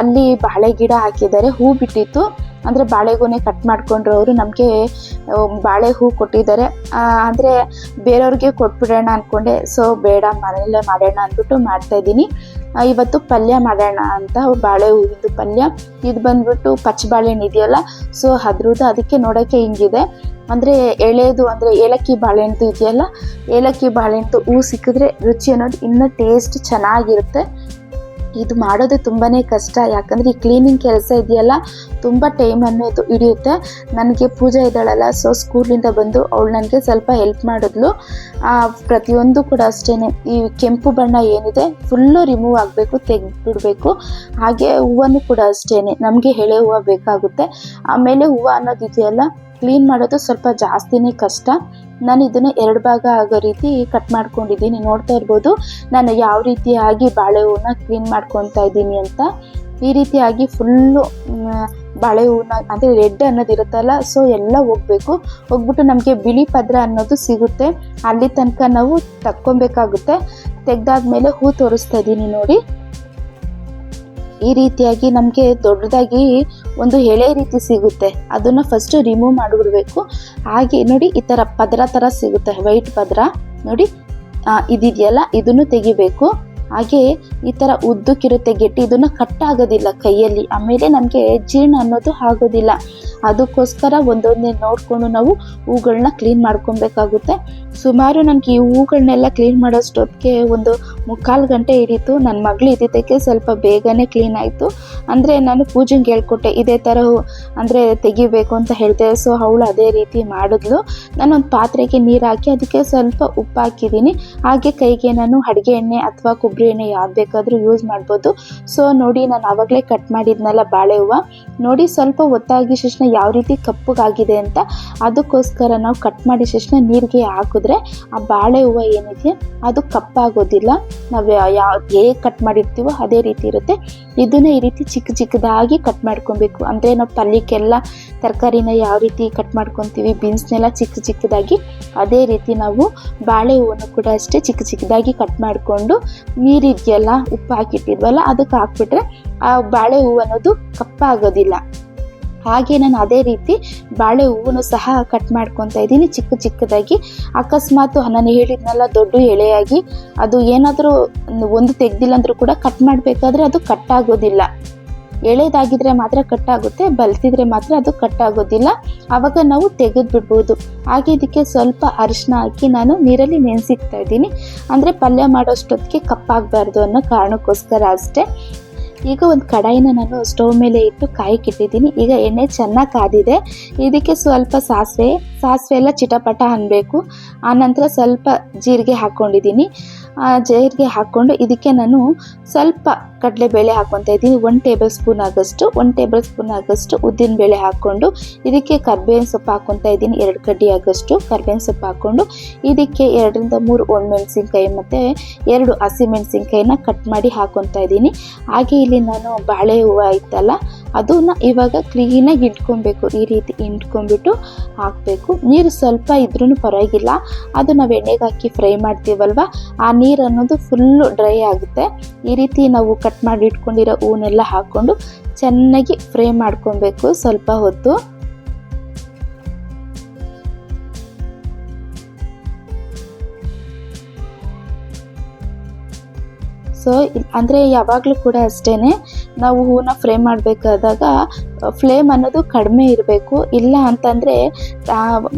ಅಲ್ಲಿ ಬಾಳೆ ಗಿಡ ಹಾಕಿದ್ದಾರೆ, ಹೂ ಬಿಟ್ಟಿತ್ತು. ಅಂದರೆ ಬಾಳೆಗೊನೆ ಕಟ್ ಮಾಡಿಕೊಂಡ್ರು ಅವರು, ನಮಗೆ ಬಾಳೆ ಹೂ ಕೊಟ್ಟಿದ್ದಾರೆ. ಅಂದರೆ ಬೇರೆಯವ್ರಿಗೆ ಕೊಟ್ಬಿಡೋಣ ಅಂದ್ಕೊಂಡೆ ಸೊ ಬೇಡ ಮನೆಯಲ್ಲೇ ಮಾಡೋಣ ಅಂದ್ಬಿಟ್ಟು ಮಾಡ್ತಾಯಿದ್ದೀನಿ ಇವತ್ತು ಪಲ್ಯ ಮಾಡೋಣ ಅಂತ, ಬಾಳೆ ಹೂವಿಂದು ಪಲ್ಯ. ಇದು ಬಂದ್ಬಿಟ್ಟು ಪಚ್ಚ ಬಾಳೆಹಣ್ಣು ಇದೆಯಲ್ಲ? ಸೊ ಅದ್ರದ್ದು ಅದಕ್ಕೆ ನೋಡೋಕ್ಕೆ ಹಿಂಗಿದೆ. ಅಂದರೆ ಎಳೆದು, ಅಂದರೆ ಏಲಕ್ಕಿ ಬಾಳೆಹಣ್ಣು ಇದೆಯಲ್ಲ? ಏಲಕ್ಕಿ ಬಾಳೆಹಣ್ಣು ಹೂ ಸಿಕ್ಕಿದ್ರೆ ರುಚಿ ಅನ್ನೋದು ಇನ್ನೂ ಟೇಸ್ಟ್ ಚೆನ್ನಾಗಿರುತ್ತೆ. ಇದು ಮಾಡೋದು ತುಂಬಾ ಕಷ್ಟ. ಯಾಕಂದರೆ ಈ ಕ್ಲೀನಿಂಗ್ ಕೆಲಸ ಇದೆಯಲ್ಲ, ತುಂಬ ಟೈಮ್ ಅನ್ನೋದು ಹಿಡಿಯುತ್ತೆ. ನನಗೆ ಪೂಜೆ ಇದ್ದಾಳಲ್ಲ ಸೊ ಸ್ಕೂಲಿಂದ ಬಂದು ಅವಳು ನನಗೆ ಸ್ವಲ್ಪ ಹೆಲ್ಪ್ ಮಾಡಿದ್ಲು. ಪ್ರತಿಯೊಂದು ಕೂಡ ಅಷ್ಟೇ ಈ ಕೆಂಪು ಬಣ್ಣ ಏನಿದೆ ಫುಲ್ಲು ರಿಮೂವ್ ಆಗಬೇಕು, ತೆಗೆದ್ಬಿಡ್ಬೇಕು. ಹಾಗೆ ಹೂವನ್ನು ಕೂಡ ಅಷ್ಟೇ ನಮಗೆ ಎಳೆ ಹೂವು ಬೇಕಾಗುತ್ತೆ. ಆಮೇಲೆ ಹೂವು ಅನ್ನೋದು ಇದೆಯಲ್ಲ ಕ್ಲೀನ್ ಮಾಡೋದು ಸ್ವಲ್ಪ ಜಾಸ್ತಿನೇ ಕಷ್ಟ. ನಾನು ಇದನ್ನು ಎರಡು ಭಾಗ ಆಗೋ ರೀತಿ ಕಟ್ ಮಾಡ್ಕೊಂಡಿದ್ದೀನಿ. ನೋಡ್ತಾ ಇರ್ಬೋದು, ನಾನು ಯಾವ ರೀತಿಯಾಗಿ ಬಾಳೆ ಹೂವನ್ನ ಕ್ಲೀನ್ ಮಾಡ್ಕೊತಾ ಇದ್ದೀನಿ ಅಂತ. ಈ ರೀತಿಯಾಗಿ ಫುಲ್ಲು ಬಾಳೆ ಹೂವನ್ನ ಅಂದರೆ ರೆಡ್ ಅನ್ನೋದು ಇರುತ್ತಲ್ಲ ಸೊ ಎಲ್ಲ ಹೋಗ್ಬೇಕು. ಹೋಗ್ಬಿಟ್ಟು ನಮಗೆ ಬಿಳಿ ಪದ್ರ ಅನ್ನೋದು ಸಿಗುತ್ತೆ. ಅಲ್ಲಿ ತನಕ ನಾವು ತಕ್ಕೊಬೇಕಾಗುತ್ತೆ. ತೆಗ್ದಾದ್ಮೇಲೆ ಹೂ ತೋರಿಸ್ತಾ ಇದ್ದೀನಿ ನೋಡಿ. ಈ ರೀತಿಯಾಗಿ ನಮಗೆ ದೊಡ್ಡದಾಗಿ ಒಂದು ಎಳೆ ರೀತಿ ಸಿಗುತ್ತೆ. ಅದನ್ನು ಫಸ್ಟು ರಿಮೂವ್ ಮಾಡಿಬಿಡ್ಬೇಕು. ಹಾಗೆ ನೋಡಿ ಈ ಥರ ಪದರ ಥರ ಸಿಗುತ್ತೆ. ವೈಟ್ ಪದರ. ನೋಡಿ ಇದಿದೆಯಲ್ಲ? ಇದನ್ನು ತೆಗಿಬೇಕು. ಹಾಗೆ ಈ ಥರ ಉದ್ದಕ್ಕಿರುತ್ತೆ ಗೆಟ್ಟಿ ಇದನ್ನು ಕಟ್ಟಾಗೋದಿಲ್ಲ ಕೈಯಲ್ಲಿ. ಆಮೇಲೆ ನಮಗೆ ಜೀರ್ಣ ಅನ್ನೋದು ಆಗೋದಿಲ್ಲ. ಅದಕ್ಕೋಸ್ಕರ ಒಂದೊಂದೇ ನೋಡಿಕೊಂಡು ನಾವು ಹೂಗಳನ್ನ ಕ್ಲೀನ್ ಮಾಡ್ಕೊಬೇಕಾಗುತ್ತೆ. ಸುಮಾರು ನನಗೆ ಈ ಹೂಗಳನ್ನೆಲ್ಲ ಕ್ಲೀನ್ ಮಾಡೋಷ್ಟೊತ್ತಿಗೆ ಒಂದು ಮುಕ್ಕಾಲು ಗಂಟೆ ಹಿಡೀತು. ನನ್ನ ಮಗಳು ಇದ್ದಿದ್ದಕ್ಕೆ ಸ್ವಲ್ಪ ಬೇಗನೆ ಕ್ಲೀನ್ ಆಯಿತು. ಅಂದರೆ ನಾನು ಪೂಜೆಗೆ ಹೇಳ್ಕೊಟ್ಟೆ, ಇದೇ ಥರ ಅಂದರೆ ತೆಗಿಬೇಕು ಅಂತ ಹೇಳಿದೆ. ಸೊ ಅವಳು ಅದೇ ರೀತಿ ಮಾಡಿದ್ಲು. ನಾನೊಂದು ಪಾತ್ರೆಗೆ ನೀರು ಹಾಕಿ, ಅದಕ್ಕೆ ಸ್ವಲ್ಪ ಉಪ್ಪು ಹಾಕಿದ್ದೀನಿ ಹಾಗೆ ಕೈಗೆ ನಾನು ಅಡುಗೆ ಎಣ್ಣೆ ಅಥವಾ ಕೊಬ್ಬರಿ ಎಣ್ಣೆ ಯಾವ್ದು ಬೇಕಾದರೂ ಯೂಸ್ ಮಾಡ್ಬೋದು. ಸೊ ನೋಡಿ ನಾನು ಆವಾಗಲೇ ಕಟ್ ಮಾಡಿದ್ನಲ್ಲ ಬಾಳೆ ಹೂವು. ನೋಡಿ ಸ್ವಲ್ಪ ಒತ್ತಾಗಿ ಶಿಕ್ಷಣ ಯಾವ ರೀತಿ ಕಪ್ಪಗಾಗಿದೆ ಅಂತ. ಅದಕ್ಕೋಸ್ಕರ ನಾವು ಕಟ್ ಮಾಡಿ ತಕ್ಷಣ ನೀರಿಗೆ ಹಾಕಿದ್ರೆ ಆ ಬಾಳೆ ಹೂವು ಏನಿದೆ ಅದು ಕಪ್ಪಾಗೋದಿಲ್ಲ. ನಾವು ಯಾವ ಹೇಗೆ ಕಟ್ ಮಾಡಿರ್ತೀವೋ ಅದೇ ರೀತಿ ಇರುತ್ತೆ. ಇದನ್ನ ಈ ರೀತಿ ಚಿಕ್ಕ ಚಿಕ್ಕದಾಗಿ ಕಟ್ ಮಾಡ್ಕೊಬೇಕು. ಅಂದರೆ ನಾವು ಪಲ್ಯಕ್ಕೆಲ್ಲ ತರಕಾರಿನ ಯಾವ ರೀತಿ ಕಟ್ ಮಾಡ್ಕೊತೀವಿ, ಬೀನ್ಸ್ನೆಲ್ಲ ಚಿಕ್ಕ ಚಿಕ್ಕದಾಗಿ ಅದೇ ರೀತಿ ನಾವು ಬಾಳೆ ಹೂವನ್ನು ಕೂಡ ಅಷ್ಟೇ ಚಿಕ್ಕ ಚಿಕ್ಕದಾಗಿ ಕಟ್ ಮಾಡಿಕೊಂಡು ನೀರಿದೆಯಲ್ಲ ಉಪ್ಪು ಹಾಕಿಟ್ಟಿದ್ವಲ್ಲ, ಅದಕ್ಕೆ ಹಾಕ್ಬಿಟ್ರೆ ಆ ಬಾಳೆ ಹೂವು ಅನ್ನೋದು ಕಪ್ಪಾಗೋದಿಲ್ಲ. ಹಾಗೆ ನಾನು ಅದೇ ರೀತಿ ಬಾಳೆ ಹೂವನ್ನು ಸಹ ಕಟ್ ಮಾಡ್ಕೊತಾ ಇದ್ದೀನಿ. ಚಿಕ್ಕ ಚಿಕ್ಕದಾಗಿ. ಅಕಸ್ಮಾತ್ ನಾನು ಹೇಳಿದ್ನಲ್ಲ, ದೊಡ್ಡ ಎಳೆಯಾಗಿ. ಅದು ಏನಾದರೂ ಒಂದು ತೆಗ್ದಿಲ್ಲ ಅಂದರೂ ಕೂಡ ಕಟ್ ಮಾಡಬೇಕಾದ್ರೆ ಅದು ಕಟ್ಟಾಗೋದಿಲ್ಲ ಎಳೆದಾಗಿದ್ರೆ ಮಾತ್ರ ಕಟ್ಟಾಗುತ್ತೆ, ಬಲ್ತಿದ್ರೆ ಮಾತ್ರ ಅದು ಕಟ್ಟಾಗೋದಿಲ್ಲ. ಆವಾಗ ನಾವು ತೆಗೆದು ಬಿಡ್ಬೋದು ಹಾಗೆ ಇದಕ್ಕೆ ಸ್ವಲ್ಪ ಅರಿಶಿನ ಹಾಕಿ ನಾನು ನೀರಲ್ಲಿ ನೆನೆಸಿಕ್ತಾ ಇದ್ದೀನಿ. ಅಂದರೆ ಪಲ್ಯ ಮಾಡೋಷ್ಟೊತ್ತಿಗೆ ಕಪ್ಪಾಗಬಾರ್ದು ಅನ್ನೋ ಕಾರಣಕ್ಕೋಸ್ಕರ ಅಷ್ಟೇ. ಈಗ ಒಂದು ಕಡಾಯಿನ ನಾನು ಸ್ಟವ್ ಮೇಲೆ ಇಟ್ಟು ಕಾಯಕ್ಕಿಟ್ಟಿದ್ದೀನಿ. ಈಗ ಎಣ್ಣೆ ಚೆನ್ನಾಗಿ ಕಾದಿದೆ. ಇದಕ್ಕೆ ಸ್ವಲ್ಪ ಸಾಸಿವೆ ಸಾಸಿವೆ ಎಲ್ಲ ಚಿಟಪಟ ಅನ್ನಬೇಕು ಆನಂತರ ಸ್ವಲ್ಪ ಜೀರಿಗೆ ಹಾಕ್ಕೊಂಡಿದ್ದೀನಿ ಜೀರಿಗೆ ಹಾಕ್ಕೊಂಡು ಇದಕ್ಕೆ ನಾನು ಸ್ವಲ್ಪ ಕಡಲೆಬೇಳೆ ಹಾಕ್ಕೊತಾ ಇದ್ದೀನಿ. ಒನ್ ಟೇಬಲ್ ಸ್ಪೂನ್ ಆಗೋಷ್ಟು ಒನ್ ಟೇಬಲ್ ಸ್ಪೂನ್ ಆಗೋಷ್ಟು ಉದ್ದಿನ ಬೇಳೆ ಹಾಕ್ಕೊಂಡು, ಇದಕ್ಕೆ ಕರ್ಬೇವಿನ ಸೊಪ್ಪು ಹಾಕ್ಕೊತಾ ಇದ್ದೀನಿ. ಎರಡು ಕಡ್ಡಿ ಆಗೋಷ್ಟು ಕರ್ಬೇವಿನ ಸೊಪ್ಪು ಹಾಕ್ಕೊಂಡು, ಇದಕ್ಕೆ ಎರಡರಿಂದ ಮೂರು ಒಣಮೆಣಸಿನ್ಕಾಯಿ ಮತ್ತು ಎರಡು ಹಸಿಮೆಣಸಿನ್ಕಾಯಿನ ಕಟ್ ಮಾಡಿ ಹಾಕ್ಕೊತಾ ಇದ್ದೀನಿ. ಹಾಗೆ ಇಲ್ಲಿ ನಾನು ಬಾಳೆ ಹೂವು ಇತ್ತಲ್ಲ ಅದನ್ನ ಇವಾಗ ಕ್ಲೀನಾಗಿ ಇಟ್ಕೊಬೇಕು. ಈ ರೀತಿ ಇಟ್ಕೊಂಡ್ಬಿಟ್ಟು ಹಾಕಬೇಕು. ನೀರು ಸ್ವಲ್ಪ ಇದ್ರೂ ಪರವಾಗಿಲ್ಲ. ಅದು ನಾವು ಎಣ್ಣೆಗೆ ಹಾಕಿ ಫ್ರೈ ಮಾಡ್ತೀವಲ್ವ, ಆ ನೀರು ಅನ್ನೋದು ಫುಲ್ಲು ಡ್ರೈ ಆಗುತ್ತೆ. ಈ ರೀತಿ ನಾವು ಕಟ್ ಮಾಡಿ ಇಟ್ಕೊಂಡಿರೋ ಹೂನೆಲ್ಲ ಹಾಕ್ಕೊಂಡು ಚೆನ್ನಾಗಿ ಫ್ರೈ ಮಾಡ್ಕೊಬೇಕು ಸ್ವಲ್ಪ ಹೊತ್ತು. ಸೊ ಅಂದರೆ ಯಾವಾಗಲೂ ಕೂಡ ಅಷ್ಟೇ ನಾವು ಹೂವನ್ನ ಫ್ರೈ ಮಾಡಬೇಕಾದಾಗ ಫ್ಲೇಮ್ ಅನ್ನೋದು ಕಡಿಮೆ ಇರಬೇಕು. ಇಲ್ಲ ಅಂತಂದರೆ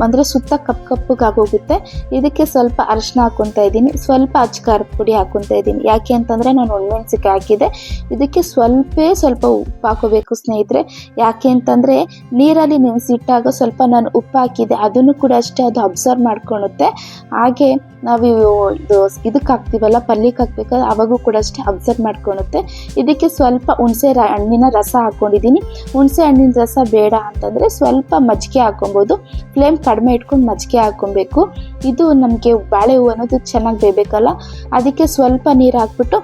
ಅಂದರೆ ಸುತ್ತ ಕಪ್ಪು ಕಪ್ಪಗಾಗೋಗುತ್ತೆ ಇದಕ್ಕೆ ಸ್ವಲ್ಪ ಅರಶಿನ ಹಾಕ್ಕೊತಾ ಇದ್ದೀನಿ. ಸ್ವಲ್ಪ ಅಚ್ಚಕಾರ ಪುಡಿ ಹಾಕ್ಕೊತಾ ಇದ್ದೀನಿ. ಯಾಕೆ ಅಂತಂದರೆ ನಾನು ಒಣಮೆಣ್ಸಿಕಾಯಿ ಹಾಕಿದೆ ಇದಕ್ಕೆ ಸ್ವಲ್ಪ ಸ್ವಲ್ಪ ಉಪ್ಪು ಹಾಕೋಬೇಕು ಸ್ನೇಹಿತರೆ. ಯಾಕೆ ಅಂತಂದರೆ, ನೀರಲ್ಲಿ ನೆನೆಸಿಟ್ಟಾಗ ಸ್ವಲ್ಪ ನಾನು ಉಪ್ಪು ಹಾಕಿದೆ ಅದನ್ನು ಕೂಡ ಅಷ್ಟೇ ಅದು ಅಬ್ಸರ್ವ್ ಮಾಡ್ಕೊಳುತ್ತೆ ಹಾಗೆ ನಾವು ಇದು, ಇದಕ್ಕೆ ಹಾಕ್ತೀವಲ್ಲ, ಪಲ್ಯಕ್ಕೆ ಹಾಕ್ಬೇಕಾದ್ರೆ ಅವಾಗೂ ಕೂಡ ಅಷ್ಟೇ ಅಬ್ಸರ್ವ್ ಮಾಡ್ಕೊಳುತ್ತೆ ಇದಕ್ಕೆ ಸ್ವಲ್ಪ ಹುಣಸೆ ಹಣ್ಣಿನ ರಸ ಹಾಕ್ಕೊಂಡಿದ್ದೀನಿ ಹುಣಸೆ ಹಣ್ಣಿನ ರಸ ಬೇಡ ಅಂತಂದರೆ ಸ್ವಲ್ಪ ಮಜ್ಜಿಗೆ ಹಾಕೊಬೋದು ಫ್ಲೇಮ್ ಕಡಿಮೆ ಇಟ್ಕೊಂಡು ಮಜ್ಜಿಗೆ ಹಾಕ್ಕೊಬೇಕು. ಇದು ನಮಗೆ ಬಾಳೆ ಹೂವು ಅನ್ನೋದು ಚೆನ್ನಾಗಿ ಬೇಯಬೇಕಲ್ಲ? ಅದಕ್ಕೆ ಸ್ವಲ್ಪ ನೀರು ಹಾಕ್ಬಿಟ್ಟು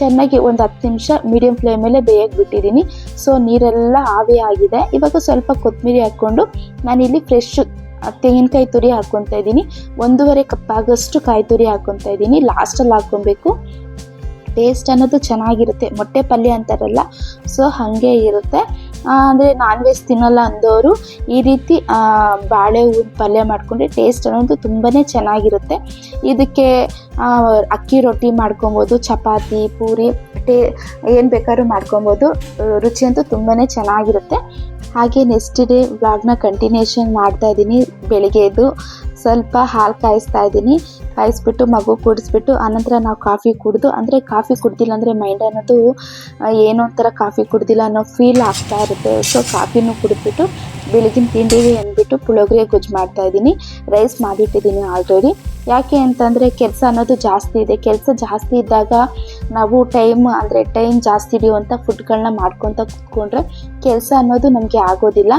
ಚೆನ್ನಾಗಿ ಒಂದು ಹತ್ತು ನಿಮಿಷ ಮೀಡಿಯಂ ಮೇಲೆ ಬೇಯಕ್ಕೆ ಬಿಟ್ಟಿದ್ದೀನಿ ಸೊ ನೀರೆಲ್ಲ ಆವಿ ಆಗಿದೆ. ಇವಾಗ ಸ್ವಲ್ಪ ಕೊತ್ತಂಬರಿ ಹಾಕ್ಕೊಂಡು ನಾನಿಲ್ಲಿ ಫ್ರೆಶ್ ತೆಂಗಿನಕಾಯಿ ತುರಿ ಹಾಕ್ಕೊತಾ ಇದ್ದೀನಿ. ಒಂದೂವರೆ ಕಪ್ ಆಗೋಷ್ಟು ಕಾಯಿ ತುರಿ ಹಾಕ್ಕೊತಾ ಇದ್ದೀನಿ. ಲಾಸ್ಟಲ್ಲಿ ಹಾಕ್ಕೊಬೇಕು. ಟೇಸ್ಟ್ ಅನ್ನೋದು ಚೆನ್ನಾಗಿರುತ್ತೆ. ಮೊಟ್ಟೆ ಪಲ್ಯ ಅಂತಾರಲ್ಲ ಸೊ ಹಾಗೆ ಇರುತ್ತೆ. ಅಂದರೆ ನಾನ್ ವೆಜ್ ತಿನ್ನಲ್ಲ ಅಂದವರು ಈ ರೀತಿ ಬಾಳೆ ಹೂವಿನ ಪಲ್ಯ ಮಾಡಿಕೊಂಡ್ರೆ ಟೇಸ್ಟ್ ಅನ್ನೋದು ತುಂಬಾ ಚೆನ್ನಾಗಿರುತ್ತೆ. ಇದಕ್ಕೆ ಅಕ್ಕಿ ರೊಟ್ಟಿ ಮಾಡ್ಕೊಬೋದು, ಚಪಾತಿ, ಪೂರಿ, ಟೇ, ಏನು ಬೇಕಾದ್ರೂ ಮಾಡ್ಕೊಬೋದು. ರುಚಿ ಅಂತೂ ತುಂಬಾ ಚೆನ್ನಾಗಿರುತ್ತೆ. ಹಾಗೆ ನೆಕ್ಸ್ಟ್ ಡೇ ವ್ಲಾಗ್ನ ಕಂಟಿನ್ಯೂಷನ್ ಮಾಡ್ತಾ ಇದ್ದೀನಿ. ಬೆಳಿಗ್ಗೆ ಸ್ವಲ್ಪ ಹಾಲು ಕಾಯಿಸ್ತಾ ಇದ್ದೀನಿ. ಕಾಯಿಸ್ಬಿಟ್ಟು ಮಗು ಕುಡಿಸ್ಬಿಟ್ಟು ಆನಂತರ ನಾವು ಕಾಫಿ ಕುಡಿದು, ಅಂದರೆ ಕಾಫಿ ಕುಡ್ದಿಲ್ಲ ಅಂದರೆ ಮೈಂಡ್ ಅನ್ನೋದು ಏನೋ ಒಂಥರ ಕಾಫಿ ಕುಡ್ದಿಲ್ಲ ಅನ್ನೋ ಫೀಲ್ ಆಗ್ತಾ ಇರುತ್ತೆ. ಸೊ ಕಾಫಿನೂ ಕುಡಿದ್ಬಿಟ್ಟು, ಬೆಳಗಿನ ತಿಂಡಿಗೆ ಅಂದ್ಬಿಟ್ಟು ಪುಳೋಗ್ರೆ ಗೊಜ್ಜು ಮಾಡ್ತಾ ಇದ್ದೀನಿ. ರೈಸ್ ಮಾಡಿಟ್ಟಿದ್ದೀನಿ ಆಲ್ರೆಡಿ ಯಾಕೆ ಅಂತಂದರೆ ಕೆಲಸ ಅನ್ನೋದು ಜಾಸ್ತಿ ಇದೆ. ಕೆಲಸ ಜಾಸ್ತಿ ಇದ್ದಾಗ ನಾವು ಟೈಮ್ ಅಂದರೆ ಟೈಮ್ ಜಾಸ್ತಿ ಹಿಡಿಯುವಂಥ ಫುಡ್ಗಳನ್ನ ಮಾಡ್ಕೊತ ಕೂತ್ಕೊಂಡ್ರೆ ಕೆಲಸ ಅನ್ನೋದು ನಮಗೆ ಆಗೋದಿಲ್ಲ.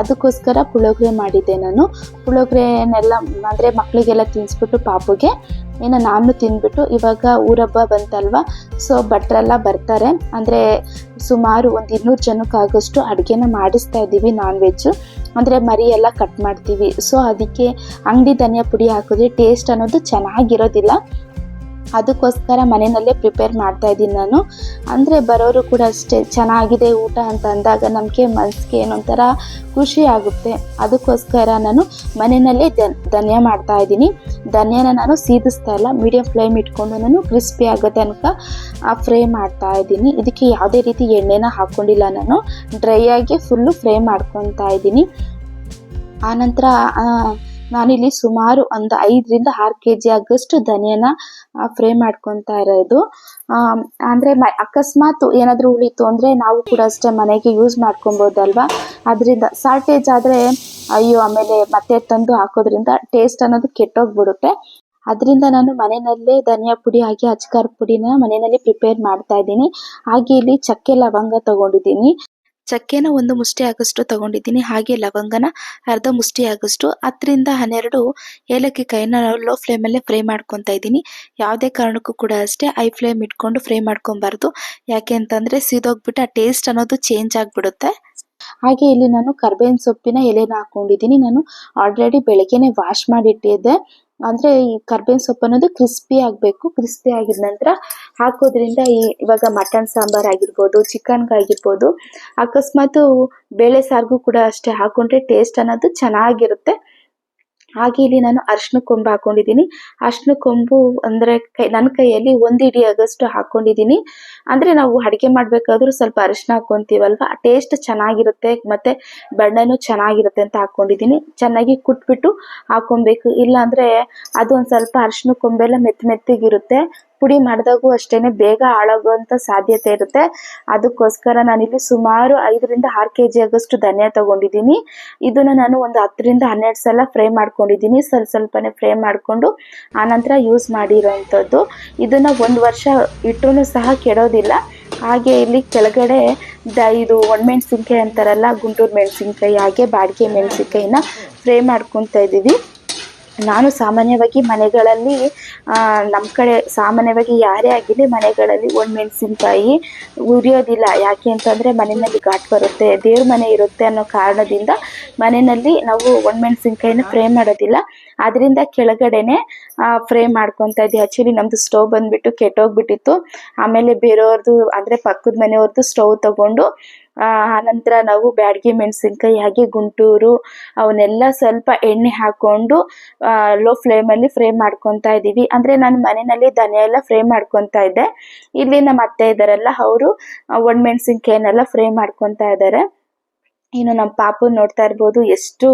ಅದಕ್ಕೋಸ್ಕರ ಪುಳೋಗ್ರೆ ಮಾಡಿದ್ದೆ ನಾನು. ಪುಳಿಯೋಗರೆನೆಲ್ಲ ಅಂದರೆ ಮಕ್ಕಳಿಗೆಲ್ಲ ತಿನ್ನಿಸ್ಬಿಟ್ಟು ಪಾಪುಗೆ, ಏನೋ ನಾನು ತಿಂದ್ಬಿಟ್ಟು ಇವಾಗ ಊರಬ್ಬ ಬಂತಲ್ವ? ಸೊ ಭಟ್ರೆಲ್ಲ ಬರ್ತಾರೆ. ಅಂದರೆ ಸುಮಾರು ಒಂದು ಇನ್ನೂರು ಜನಕ್ಕಾಗೋಷ್ಟು ಅಡುಗೆನ ಮಾಡಿಸ್ತಾ ಇದ್ದೀವಿ ನಾನ್ ವೆಜ್ಜು ಅಂದರೆ ಮರಿ ಎಲ್ಲ ಕಟ್ ಮಾಡ್ತೀವಿ. ಸೊ ಅದಕ್ಕೆ ಅಂಗಡಿ ಧನಿಯಾ ಪುಡಿ ಹಾಕಿದ್ರೆ ಟೇಸ್ಟ್ ಅನ್ನೋದು ಚೆನ್ನಾಗಿರೋದಿಲ್ಲ. ಅದಕ್ಕೋಸ್ಕರ ಮನೆಯಲ್ಲೇ ಪ್ರಿಪೇರ್ ಮಾಡ್ತಾ ಇದ್ದೀನಿ ನಾನು. ಅಂದರೆ ಬರೋರು ಕೂಡ ಅಷ್ಟೇ ಚೆನ್ನಾಗಿದೆ ಊಟ ಅಂತ ಅಂದಾಗ ನಮಗೆ ಮನಸ್ಸಿಗೆ ಏನೊಂಥರ ಖುಷಿ ಆಗುತ್ತೆ. ಅದಕ್ಕೋಸ್ಕರ ನಾನು ಮನೆಯಲ್ಲೇ ದನ್ ಧನ್ಯ ಮಾಡ್ತಾ ಇದ್ದೀನಿ. ಧನ್ಯನ ನಾನು ಸೀದಿಸ್ತಾ ಇಲ್ಲ ಮೀಡಿಯಂ ಫ್ಲೇಮ್ ಇಟ್ಕೊಂಡು ನಾನು ಕ್ರಿಸ್ಪಿ ಆಗೋ ತನಕ ಫ್ರೈ ಮಾಡ್ತಾ ಇದ್ದೀನಿ. ಇದಕ್ಕೆ ಯಾವುದೇ ರೀತಿ ಎಣ್ಣೆನ ಹಾಕ್ಕೊಂಡಿಲ್ಲ ನಾನು. ಡ್ರೈ ಆಗಿ ಫುಲ್ಲು ಫ್ರೈ ಮಾಡ್ಕೊತಾ ಇದ್ದೀನಿ. ಆನಂತರ ಆ, ನಾನಿಲ್ಲಿ ಸುಮಾರು ಒಂದು ಐದರಿಂದ ಆರು ಕೆ ಜಿ ಆಗೋಷ್ಟು ಧನಿಯನ ಫ್ರೈ ಮಾಡ್ಕೊತಾ ಇರೋದು. ಅಂದರೆ ಮ, ಅಕಸ್ಮಾತ್ ಏನಾದರೂ ಉಳಿತು ಅಂದರೆ ನಾವು ಕೂಡ ಅಷ್ಟೇ ಮನೆಗೆ ಯೂಸ್ ಮಾಡ್ಕೊಬೋದಲ್ವಾ? ಅದರಿಂದ ಸಾಲ್ಟೇಜ್ ಆದರೆ, ಅಯ್ಯೋ, ಆಮೇಲೆ ಮತ್ತೆ ತಂದು ಹಾಕೋದ್ರಿಂದ ಟೇಸ್ಟ್ ಅನ್ನೋದು ಕೆಟ್ಟೋಗ್ಬಿಡುತ್ತೆ. ಅದರಿಂದ ನಾನು ಮನೆಯಲ್ಲೇ ಧನಿಯಾ ಪುಡಿ ಹಾಗೆ ಅಚ್ಕಾರ ಪುಡಿನ ಮನೆಯಲ್ಲಿ ಪ್ರಿಪೇರ್ ಮಾಡ್ತಾ ಇದ್ದೀನಿ. ಹಾಗೆ ಇಲ್ಲಿ ಚಕ್ಕೆ ಲವಂಗ ತಗೊಂಡಿದ್ದೀನಿ. ಚಕ್ಕೆನ ಒಂದು ಮುಷ್ಟಿ ಆಗಷ್ಟು ತಗೊಂಡಿದ್ದೀನಿ, ಹಾಗೆ ಲವಂಗನ ಅರ್ಧ ಮುಷ್ಟಿ ಆಗಷ್ಟು ಹತ್ತರಿಂದ ಹನ್ನೆರಡು ಏಲಕ್ಕಿ ಕಾಯಿನ ಲೋ ಫ್ಲೇಮಲ್ಲೇ ಫ್ರೈ ಮಾಡ್ಕೊತಾ ಇದ್ದೀನಿ. ಯಾವುದೇ ಕಾರಣಕ್ಕೂ ಕೂಡ ಅಷ್ಟೇ ಐ ಫ್ಲೇಮ್ ಇಟ್ಕೊಂಡು ಫ್ರೈ ಮಾಡ್ಕೊಬಾರ್ದು. ಯಾಕೆ ಅಂತಂದರೆ ಸೀದೋಗ್ಬಿಟ್ಟು ಆ ಟೇಸ್ಟ್ ಅನ್ನೋದು ಚೇಂಜ್ ಆಗಿಬಿಡುತ್ತೆ. ಹಾಗೆ ಇಲ್ಲಿ ನಾನು ಕರ್ಬೇವಿನ ಸೊಪ್ಪಿನ ಎಲೆನ ಹಾಕೊಂಡಿದ್ದೀನಿ. ನಾನು ಆಲ್ರೆಡಿ ಬೆಳಗ್ಗೆನೆ ವಾಶ್ ಮಾಡಿ ಇಟ್ಟಿದ್ದೆ. ಅಂದರೆ ಈ ಕರ್ಬೇವಿನ ಸೊಪ್ಪು ಅನ್ನೋದು ಕ್ರಿಸ್ಪಿ ಆಗಬೇಕು ಕ್ರಿಸ್ಪಿ ಆಗಿದ ನಂತರ ಹಾಕೋದ್ರಿಂದ ಈ ಇವಾಗ ಮಟನ್ ಸಾಂಬಾರ್ ಆಗಿರ್ಬೋದು ಚಿಕನ್ಗಾಗಿರ್ಬೋದು ಅಕಸ್ಮಾತ್ ಬೇಳೆ ಸಾರಿಗೂ ಕೂಡ ಅಷ್ಟೇ ಹಾಕೊಂಡ್ರೆ ಟೇಸ್ಟ್ ಅನ್ನೋದು ಚೆನ್ನಾಗಿರುತ್ತೆ. ಹಾಗೆ ಇಲ್ಲಿ ನಾನು ಅರ್ಶಿನ ಕೊಂಬು ಹಾಕೊಂಡಿದ್ದೀನಿ. ಅರ್ಶಿನ ಕೊಂಬು ಅಂದರೆ ಕೈ ನನ್ನ ಕೈಯಲ್ಲಿ ಒಂದು ಇಡಿ ಆಗಷ್ಟು ಹಾಕೊಂಡಿದ್ದೀನಿ. ಅಂದರೆ ನಾವು ಅಡುಗೆ ಮಾಡಬೇಕಾದ್ರೂ ಸ್ವಲ್ಪ ಅರಿಶಿನ ಹಾಕ್ಕೊತೀವಲ್ವ ಟೇಸ್ಟ್ ಚೆನ್ನಾಗಿರುತ್ತೆ, ಮತ್ತು ಬಣ್ಣನೂ ಚೆನ್ನಾಗಿರುತ್ತೆ ಅಂತ ಹಾಕ್ಕೊಂಡಿದ್ದೀನಿ ಚೆನ್ನಾಗಿ ಕುಟ್ಬಿಟ್ಟು ಹಾಕೊಬೇಕು. ಇಲ್ಲಾಂದರೆ ಅದು ಒಂದು ಸ್ವಲ್ಪ ಅರ್ಶಿನ ಕೊಂಬೆಲ್ಲ ಮೆತ್ತ ಮೆತ್ತಗಿರುತ್ತೆ. ಪುಡಿ ಮಾಡಿದಾಗೂ ಅಷ್ಟೇ ಬೇಗ ಹಾಳಾಗುವಂಥ ಸಾಧ್ಯತೆ ಇರುತ್ತೆ. ಅದಕ್ಕೋಸ್ಕರ ನಾನಿಲ್ಲಿ ಸುಮಾರು ಐದರಿಂದ ಆರು ಕೆ ಜಿ ಆಗಷ್ಟು ಧನಿಯಾ ತಗೊಂಡಿದ್ದೀನಿ. ಇದನ್ನ ನಾನು ಒಂದು ಹತ್ತರಿಂದ ಹನ್ನೆರಡು ಸಲ ಫ್ರೈ ಮಾಡ್ಕೊಂಡಿದ್ದೀನಿ. ಸ್ವಲ್ಪ ಸ್ವಲ್ಪನೇ ಫ್ರೈ ಮಾಡಿಕೊಂಡು ಆನಂತರ ಯೂಸ್ ಮಾಡಿರೋವಂಥದ್ದು ಇದನ್ನು ಒಂದು ವರ್ಷ ಇಟ್ಟರೂ ಸಹ ಕೆಡೋದಿಲ್ಲ. ಹಾಗೆ ಇಲ್ಲಿ ಕೆಳಗಡೆ ದ ಇದು ಒಣಮೆಣ್ಸಿನ್ಕಾಯಿ ಅಂತಾರಲ್ಲ, ಗುಂಟೂರು ಮೆಣಸಿನ್ಕಾಯಿ ಹಾಗೆ ಬಾಡಿಗೆ ಮೆಣಸಿನ್ಕಾಯಿನ ಫ್ರೈ ಮಾಡ್ಕೊತಾ ಇದ್ದೀವಿ. ನಾನು ಸಾಮಾನ್ಯವಾಗಿ ಮನೆಗಳಲ್ಲಿ ನಮ್ಮ ಕಡೆ ಸಾಮಾನ್ಯವಾಗಿ ಯಾರೇ ಆಗಿರಲಿ ಮನೆಗಳಲ್ಲಿ ಒಣಮೆಣಸಿನ್ಕಾಯಿ ಉರಿಯೋದಿಲ್ಲ. ಯಾಕೆ ಅಂತಂದರೆ ಮನೆಯಲ್ಲಿ ಘಾಟ್ ಬರುತ್ತೆ, ದೇವ್ರ ಮನೆ ಇರುತ್ತೆ ಅನ್ನೋ ಕಾರಣದಿಂದ ಮನೆಯಲ್ಲಿ ನಾವು ಒಣಮೆಣಸಿನ್ಕಾಯಿನ ಫ್ರೈ ಮಾಡೋದಿಲ್ಲ. ಅದರಿಂದ ಕೆಳಗಡೆನೆ ಫ್ರೈ ಮಾಡ್ಕೊತಾ ಇದ್ದೆ. ಆ್ಯಕ್ಚುಲಿ ನಮ್ಮದು ಸ್ಟವ್ ಬಂದುಬಿಟ್ಟು ಕೆಟ್ಟೋಗ್ಬಿಟ್ಟಿತ್ತು. ಆಮೇಲೆ ಬೇರೆಯವ್ರದ್ದು ಅಂದರೆ ಪಕ್ಕದ ಮನೆಯವ್ರದ್ದು ಸ್ಟವ್ ತಗೊಂಡು ಆ, ಆನಂತರ ನಾವು ಬ್ಯಾಡಗಿ ಮೆಣಸಿನ್ಕಾಯಿ ಹಾಗೆ ಗುಂಟೂರು ಅವನ್ನೆಲ್ಲ ಸ್ವಲ್ಪ ಎಣ್ಣೆ ಹಾಕ್ಕೊಂಡು ಲೋ ಫ್ಲೇಮಲ್ಲಿ ಫ್ರೈ ಮಾಡ್ಕೊತಾ ಇದ್ದೀವಿ. ಅಂದರೆ ನಾನು ಮನೆಯಲ್ಲಿ ಧನಿಯಾ ಎಲ್ಲ ಫ್ರೈ ಮಾಡ್ಕೊತಾ ಇದ್ದೆ. ಇಲ್ಲಿ ನಮ್ಮ ಅತ್ತೆ ಇದ್ದಾರಲ್ಲ ಅವರು ಒಣ ಮೆಣಸಿನ್ಕಾಯನ್ನೆಲ್ಲ ಫ್ರೈ ಮಾಡ್ಕೊತಾ ಇದ್ದಾರೆ. ಇನ್ನು ನಮ್ಮ ಪಾಪು ನೋಡ್ತಾ ಇರ್ಬೋದು. ಎಷ್ಟು